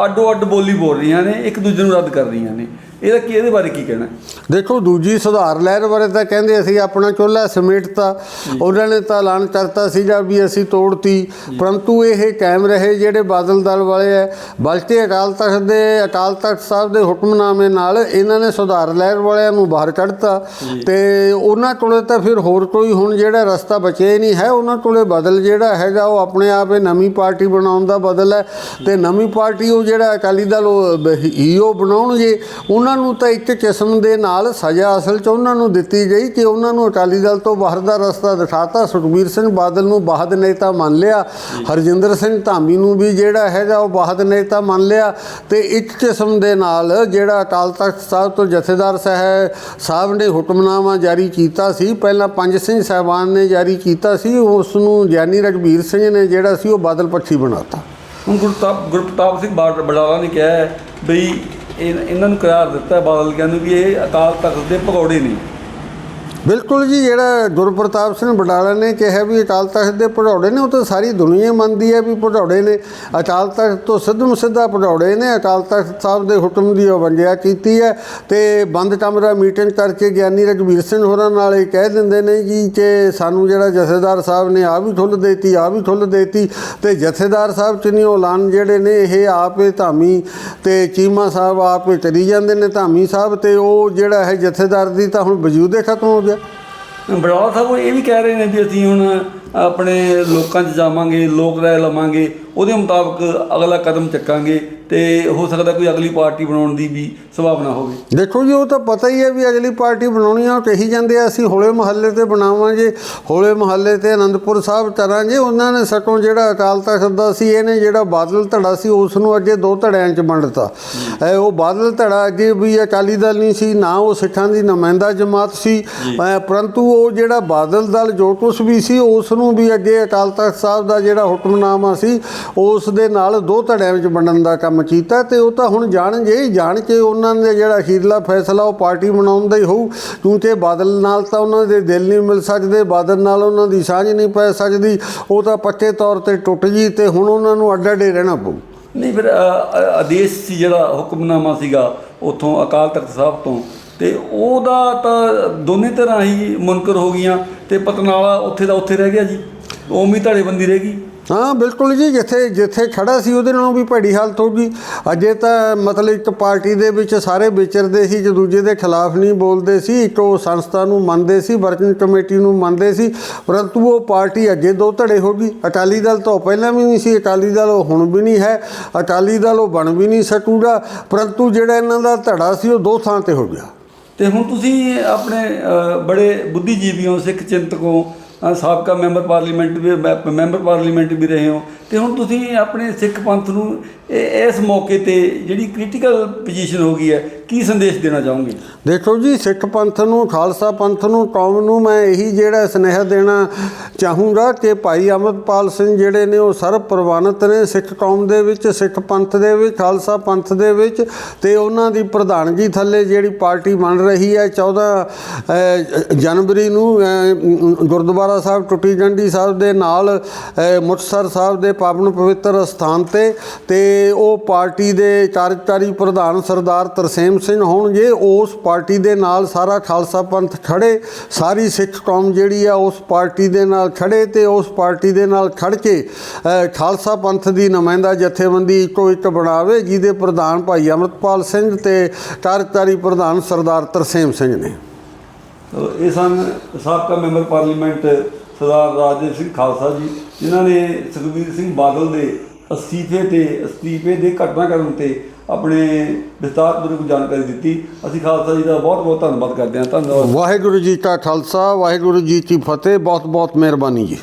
Speaker 2: ਅੱਡੋ ਅੱਡ ਬੋਲੀ ਬੋਲ ਰਹੀਆਂ ਨੇ ਇੱਕ ਦੂਜੇ ਨੂੰ ਰੱਦ ਕਰ ਰਹੀਆਂ ਨੇ। ਇਹਦਾ ਕੀ ਇਹਦੇ ਬਾਰੇ ਕੀ ਕਹਿਣਾ?
Speaker 1: ਦੇਖੋ ਦੂਜੀ ਸੁਧਾਰ ਲਹਿਰ ਬਾਰੇ ਤਾਂ ਕਹਿੰਦੇ ਅਸੀਂ ਆਪਣਾ ਚੁੱਲ੍ਹਾ ਸਮੇਟਤਾ ਉਹਨਾਂ ਨੇ ਤਾਂ ਐਲਾਨ ਕਰਤਾ ਸੀਗਾ ਵੀ ਅਸੀਂ ਤੋੜਤੀ। ਪਰੰਤੂ ਇਹ ਕਾਇਮ ਰਹੇ ਜਿਹੜੇ ਬਾਦਲ ਦਲ ਵਾਲੇ ਹੈ ਬਲਕਿ ਅਕਾਲ ਤਖਤ ਦੇ ਅਕਾਲ ਤਖਤ ਸਾਹਿਬ ਦੇ ਹੁਕਮਨਾਮੇ ਨਾਲ ਇਹਨਾਂ ਨੇ ਸੁਧਾਰ ਲਹਿਰ ਵਾਲਿਆਂ ਨੂੰ ਬਾਹਰ ਕੱਢਤਾ। ਤੇ ਉਹਨਾਂ ਕੋਲੇ ਤਾਂ ਫਿਰ ਹੋਰ ਕੋਈ ਹੁਣ ਜਿਹੜਾ ਰਸਤਾ ਬਚਿਆ ਹੀ ਨਹੀਂ ਹੈ ਉਹਨਾਂ ਕੋਲੇ ਬਦਲ ਜਿਹੜਾ ਹੈਗਾ ਉਹ ਆਪਣੇ ਆਪ ਇਹ ਨਵੀਂ ਪਾਰਟੀ ਬਣਾਉਣ ਦਾ ਬਦਲ ਹੈ। ਤੇ ਨਵੀਂ ਪਾਰਟੀ ਉਹ ਜਿਹੜਾ ਅਕਾਲੀ ਦਲ ਉਹ ਈਓ ਬਣਾਉਣਗੇ, ਉਹਨਾਂ ਨੂੰ ਤਾਂ ਇੱਕ ਕਿਸਮ ਦੇ ਨਾਲ ਸਜ਼ਾ ਅਸਲ 'ਚ ਉਹਨਾਂ ਨੂੰ ਦਿੱਤੀ ਗਈ ਕਿ ਉਹਨਾਂ ਨੂੰ ਅਕਾਲੀ ਦਲ ਤੋਂ ਬਾਹਰ ਦਾ ਰਸਤਾ ਦਿਖਾਤਾ। ਸੁਖਬੀਰ ਸਿੰਘ ਬਾਦਲ ਨੂੰ ਬਾਹਦ ਨੇਤਾ ਮੰਨ ਲਿਆ। ਹਰਜਿੰਦਰ ਸਿੰਘ ਧਾਮੀ ਨੂੰ ਵੀ ਜਿਹੜਾ ਹੈਗਾ ਉਹ ਬਾਹਦ ਨੇਤਾ ਮੰਨ ਲਿਆ ਤੇ ਇੱਕ ਕਿਸਮ ਦੇ ਨਾਲ ਜਿਹੜਾ ਅਕਾਲ ਤਖਤ ਸਾਹਿਬ ਤੋਂ ਜਥੇਦਾਰ ਸਾਹਿਬ ਸਾਹਿਬ ਨੇ ਹੁਕਮਨਾਮਾ ਜਾਰੀ ਕੀਤਾ ਸੀ। ਪਹਿਲਾਂ ਪੰਜ ਸਿੰਘ ਸਾਹਿਬਾਨ ਨੇ ਜਾਰੀ ਕੀਤਾ ਸੀ। ਉਸ ਨੂੰ ਗਿਆਨੀ ਰਘਬੀਰ ਸਿੰਘ ਨੇ ਜਿਹੜਾ ਸੀ ਉਹ ਬਾਦਲ ਪੱਖੀ ਬਣਾਤਾ।
Speaker 2: ਹੁਣ ਗੁਰਤਾਪ ਗੁਰਪ੍ਰਤਾਪ ਸਿੰਘ ਬਾੜ- ਬਡਾਲਾ ਨੇ ਕਿਹਾ ਹੈ ਬਈ ਇਹ- ਇਹਨਾਂ ਨੂੰ ਕਰਾਰ ਦਿੱਤਾ ਹੈ ਬਾਦਲ ਕਹਿੰਦੇ ਵੀ ਇਹ ਅਕਾਲ ਤਖਤ ਦੇ ਭਗੌੜੇ ਨੇ।
Speaker 1: ਬਿਲਕੁਲ ਜੀ, ਜਿਹੜਾ ਗੁਰਪ੍ਰਤਾਪ ਸਿੰਘ ਬਡਾਲਾ ਨੇ ਕਿਹਾ ਵੀ ਅਕਾਲ ਤਖਤ ਦੇ ਪੜੌੜੇ ਨੇ, ਉਹ ਤਾਂ ਸਾਰੀ ਦੁਨੀਆ ਮੰਨਦੀ ਹੈ ਵੀ ਪੜੌੜੇ ਨੇ। ਅਕਾਲ ਤਖਤ ਤੋਂ ਸਿੱਧਮ ਸਿੱਧਾ ਪੜੌੜੇ ਨੇ, ਅਕਾਲ ਤਖਤ ਸਾਹਿਬ ਦੇ ਹੁਕਮ ਦੀ ਉਲੰਘਿਆ ਕੀਤੀ ਹੈ ਤੇ ਬੰਦ ਕਮਰਾ ਮੀਟਿੰਗ ਕਰਕੇ ਗਿਆਨੀ ਰਘਬੀਰ ਸਿੰਘ ਹੋਰਾਂ ਨਾਲ ਇਹ ਕਹਿ ਦਿੰਦੇ ਨੇ ਜੀ ਕਿ ਸਾਨੂੰ ਜਿਹੜਾ ਜਥੇਦਾਰ ਸਾਹਿਬ ਨੇ ਆ ਵੀ ਠੁੱਲ ਦੇਤੀ ਆ ਵੀ ਠੁੱਲ ਦੇਤੀ ਤੇ ਜਥੇਦਾਰ ਸਾਹਿਬ ਚਨੀ ਐਲਾਨ ਜਿਹੜੇ ਨੇ, ਇਹ ਆਪੇ ਧਾਮੀ ਤੇ ਚੀਮਾ ਸਾਹਿਬ ਆਪੇ ਕਰੀ ਜਾਂਦੇ ਨੇ, ਧਾਮੀ ਸਾਹਿਬ ਤੇ ਉਹ ਜਿਹੜਾ ਹੈ ਜਥੇਦਾਰ ਦੀ ਤਾਂ ਹੁਣ ਵਜੂਦੇ ਖਤਮ ਹੋ ਗਿਆ
Speaker 2: ਬਡਾਲਾ ਸਾਹਿਬ ਇਹ ਵੀ ਕਹਿ ਰਹੇ ਨੇ ਵੀ ਅਸੀਂ ਹੁਣ ਆਪਣੇ ਲੋਕਾਂ 'ਚ ਜਾਵਾਂਗੇ, ਲੋਕ ਰਾਏ ਲਵਾਂਗੇ। ਉਹਦੇ ਮੁਤਾਬਕ ਅਗਲਾ ਕਦਮ ਚੱਕਾਂਗੇ ਤੇ ਹੋ ਸਕਦਾ ਕੋਈ ਅਗਲੀ ਪਾਰਟੀ ਬਣਾਉਣ ਦੀ ਵੀ ਸੰਭਾਵਨਾ ਹੋਵੇ।
Speaker 1: ਦੇਖੋ ਜੀ ਉਹ ਤਾਂ ਪਤਾ ਹੀ ਹੈ ਵੀ ਅਗਲੀ ਪਾਰਟੀ ਬਣਾਉਣੀ ਆ ਕਹੀ ਜਾਂਦੇ ਆ ਅਸੀਂ ਹੋਲੇ ਮਹੱਲੇ ਤੇ ਬਣਾਵਾਂਗੇ ਹੋਲੇ ਮਹੱਲੇ ਤੇ ਆਨੰਦਪੁਰ ਸਾਹਿਬ ਕਰਾਂਗੇ ਉਹਨਾਂ ਨੇ ਸਕੋਂ ਜਿਹੜਾ ਅਕਾਲ ਤਖਤ ਦਾ ਸੀ ਇਹਨੇ ਜਿਹੜਾ ਬਾਦਲ ਧੜਾ ਸੀ ਉਸ ਨੂੰ ਅੱਗੇ ਦੋ ਧੜਿਆਂ 'ਚ ਵੰਡਤਾ। ਉਹ ਬਾਦਲ ਧੜਾ ਅੱਗੇ ਵੀ ਅਕਾਲੀ ਦਲ ਨਹੀਂ ਸੀ ਨਾ ਉਹ ਸਿੱਖਾਂ ਦੀ ਨੁਮਾਇੰਦਾ ਜਮਾਤ ਸੀ। ਪਰੰਤੂ ਉਹ ਜਿਹੜਾ ਬਾਦਲ ਦਲ ਜੋ ਕੁਛ ਵੀ ਸੀ ਉਸ ਨੂੰ ਵੀ ਅੱਗੇ ਅਕਾਲ ਤਖਤ ਸਾਹਿਬ ਦਾ ਜਿਹੜਾ ਹੁਕਮਨਾਮਾ ਸੀ ਉਸ ਦੇ ਨਾਲ ਦੋ ਧੜਿਆਂ ਵਿੱਚ ਵੰਡਣ ਦਾ ਕੰਮ ਕੀਤਾ ਤੇ ਉਹ ਤਾਂ ਹੁਣ ਜਾਣਗੇ ਹੀ, ਜਾਣ ਕੇ ਉਹਨਾਂ ਨੇ ਜਿਹੜਾ ਅਖੀਰਲਾ ਫੈਸਲਾ ਉਹ ਪਾਰਟੀ ਬਣਾਉਣ ਦਾ ਹੀ ਹੋਊ। ਕਿਉਂਕਿ ਬਾਦਲ ਨਾਲ ਤਾਂ ਉਹਨਾਂ ਦੇ ਦਿਲ ਨਹੀਂ ਮਿਲ ਸਕਦੇ ਬਾਦਲ ਨਾਲ ਉਹਨਾਂ ਦੀ ਸਾਂਝ ਨਹੀਂ ਪੈ ਸਕਦੀ ਉਹ ਤਾਂ ਪੱਕੇ ਤੌਰ ਤੇ ਟੁੱਟ ਗਈ ਤੇ ਹੁਣ ਉਹਨਾਂ ਨੂੰ ਅੱਡ ਅੱਡੇ ਰਹਿਣਾ ਪਊ।
Speaker 2: ਨਹੀਂ ਫਿਰ ਆਦੇਸ਼ ਸੀ ਜਿਹੜਾ ਹੁਕਮਨਾਮਾ ਸੀਗਾ ਉਥੋਂ ਅਕਾਲ ਤਖਤ ਸਾਹਿਬ ਤੋਂ ਤੇ ਉਹਦਾ ਤਾਂ ਦੋਨੇ ਤਰ੍ਹਾਂ ਹੀ ਮੁਨਕਰ ਹੋ ਗਈਆਂ ਤੇ ਪਤਨਾਲਾ ਉੱਥੇ ਦਾ ਉੱਥੇ ਰਹਿ ਗਿਆ ਜੀ। ਉਮੀ ਧੜੇਬੰਦੀ ਰਹਿ ਗਈ।
Speaker 1: ਹਾਂ, ਬਿਲਕੁਲ ਜੀ, ਜਿੱਥੇ ਜਿੱਥੇ ਖੜਾ ਸੀ ਉਹਦੇ ਨਾਲੋਂ ਵੀ ਭੈੜੀ ਹਾਲਤ ਹੋ ਗਈ। ਅਜੇ ਤਾਂ ਮਤਲਬ ਇੱਕ ਪਾਰਟੀ ਦੇ ਵਿੱਚ ਸਾਰੇ ਵਿਚਰਦੇ ਸੀ, ਇੱਕ ਦੂਜੇ ਦੇ ਖਿਲਾਫ ਨਹੀਂ ਬੋਲਦੇ ਸੀ, ਇੱਕ ਉਹ ਸੰਸਥਾ ਨੂੰ ਮੰਨਦੇ ਸੀ, ਵਰਕਿੰਗ ਕਮੇਟੀ ਨੂੰ ਮੰਨਦੇ ਸੀ, ਪਰੰਤੂ ਉਹ ਪਾਰਟੀ ਅੱਗੇ ਦੋ ਧੜੇ ਹੋ ਗਈ। ਅਕਾਲੀ ਦਲ ਤੋਂ ਪਹਿਲਾਂ ਵੀ ਨਹੀਂ ਸੀ, ਅਕਾਲੀ ਦਲ ਉਹ ਹੁਣ ਵੀ ਨਹੀਂ ਹੈ, ਅਕਾਲੀ ਦਲ ਉਹ ਬਣ ਵੀ ਨਹੀਂ ਸਕੂਗਾ, ਪਰੰਤੂ ਜਿਹੜਾ ਇਹਨਾਂ ਦਾ ਧੜਾ ਸੀ ਉਹ ਦੋ ਥਾਂ ਤੇ ਹੋ ਗਿਆ।
Speaker 2: ਤੇ ਹੁਣ ਤੁਸੀਂ ਆਪਣੇ ਬੜੇ ਬੁੱਧੀਜੀਵੀ ਹੋ ਸਿੱਖ ਚਿੰਤਕ ਹੋ ਸਾਬਕਾ ਮੈਂਬਰ ਪਾਰਲੀਮੈਂਟ ਵੀ, ਮੈਂ- ਮੈਂਬਰ ਪਾਰਲੀਮੈਂਟ ਵੀ ਰਹੇ ਹੋ। ਤੇ ਹੁਣ ਤੁਸੀਂ ਆਪਣੇ ਸਿੱਖ ਪੰਥ ਨੂੰ ਇਹ- ਇਸ ਮੌਕੇ ਤੇ ਜਿਹੜੀ ਕ੍ਰਿਟੀਕਲ ਪੋਜੀਸ਼ਨ ਹੋ ਗਈ ਹੈ ਕੀ ਸੰਦੇਸ਼ ਦੇਣਾ ਚਾਹੋਗੇ?
Speaker 1: ਦੇਖੋ ਜੀ, ਸਿੱਖ ਪੰਥ ਨੂੰ, ਖਾਲਸਾ ਪੰਥ ਨੂੰ, ਕੌਮ ਨੂੰ ਮੈਂ ਇਹੀ ਜਿਹੜਾ ਸੁਨੇਹਾ ਦੇਣਾ ਚਾਹੂੰਗਾ ਕਿ ਭਾਈ ਅਮਰਪਾਲ ਸਿੰਘ ਜਿਹੜੇ ਨੇ ਉਹ ਸਰਬ ਪ੍ਰਵਾਨਿਤ ਨੇ ਸਿੱਖ ਕੌਮ ਦੇ ਵਿੱਚ, ਸਿੱਖ ਪੰਥ ਦੇ ਵਿੱਚ, ਖਾਲਸਾ ਪੰਥ ਦੇ ਵਿੱਚ ਤੇ ਉਹਨਾਂ ਦੀ ਪ੍ਰਧਾਨਗੀ ਥੱਲੇ ਜਿਹੜੀ ਪਾਰਟੀ ਬਣ ਰਹੀ ਹੈ 14 ਜਨਵਰੀ ਨੂੰ ਗੁਰਦੁਆਰਾ ਸਾਹਿਬ, ਟੁੱਟੀ ਗੰਢੀ ਸਾਹਿਬ ਦੇ ਨਾਲ ਮੁਕਤਸਰ ਸਾਹਿਬ ਦੇ ਪਾਵਨ ਪਵਿੱਤਰ ਸਥਾਨ ਤੇ ਤੇ ਉਹ ਪਾਰਟੀ ਦੇ ਕਾਰਜਕਾਰੀ ਪ੍ਰਧਾਨ ਸਰਦਾਰ ਤਰਸੇਮ ਸਿੰਘ ਹੋਣਗੇ, ਉਸ ਪਾਰਟੀ ਦੇ ਨਾਲ ਸਾਰਾ ਖਾਲਸਾ ਪੰਥ ਖੜੇ, ਸਾਰੀ ਸਿੱਖ ਕੌਮ ਜਿਹੜੀ ਆ ਉਸ ਪਾਰਟੀ ਦੇ ਨਾਲ ਖੜੇ ਤੇ ਉਸ ਪਾਰਟੀ ਦੇ ਨਾਲ ਖੜ ਕੇ ਖਾਲਸਾ ਪੰਥ ਦੀ ਨੁਮਾਇੰਦਾ ਜਥੇਬੰਦੀ ਇੱਕੋ ਇੱਕ ਬਣਾਵੇ, ਜਿਹਦੇ ਪ੍ਰਧਾਨ ਭਾਈ ਅਮਰਤਪਾਲ ਸਿੰਘ ਤੇ ਕਾਰਜਕਾਰੀ ਪ੍ਰਧਾਨ ਸਰਦਾਰ ਤਰਸੇਮ ਸਿੰਘ ਨੇ।
Speaker 2: ਇਹ ਸਨ ਸਾਬਕਾ ਮੈਂਬਰ ਪਾਰਲੀਮੈਂਟ ਸਰਦਾਰ ਰਾਜਦੇਵ ਸਿੰਘ ਖਾਲਸਾ ਜੀ, ਜਿਨ੍ਹਾਂ ਨੇ ਸੁਖਬੀਰ ਸਿੰਘ ਬਾਦਲ ਦੇ ਅਸਤੀਫੇ ਤੇ ਅਸਤੀਫੇ ਦੇ ਘਟਨਾ ਕਰਨ ਤੇ ਆਪਣੇ ਵਿਸਤਾਰਪੂਰਵਕ ਜਾਣਕਾਰੀ ਦਿੱਤੀ। ਅਸੀਂ ਖਾਲਸਾ ਜੀ ਦਾ ਬਹੁਤ ਬਹੁਤ ਧੰਨਵਾਦ ਕਰਦੇ ਹਾਂ। ਧੰਨਵਾਦ।
Speaker 1: ਵਾਹਿਗੁਰੂ ਜੀ ਕਾ ਖਾਲਸਾ, ਵਾਹਿਗੁਰੂ ਜੀ ਕੀ ਫਤਿਹ। ਬਹੁਤ ਬਹੁਤ ਮਿਹਰਬਾਨੀ ਜੀ।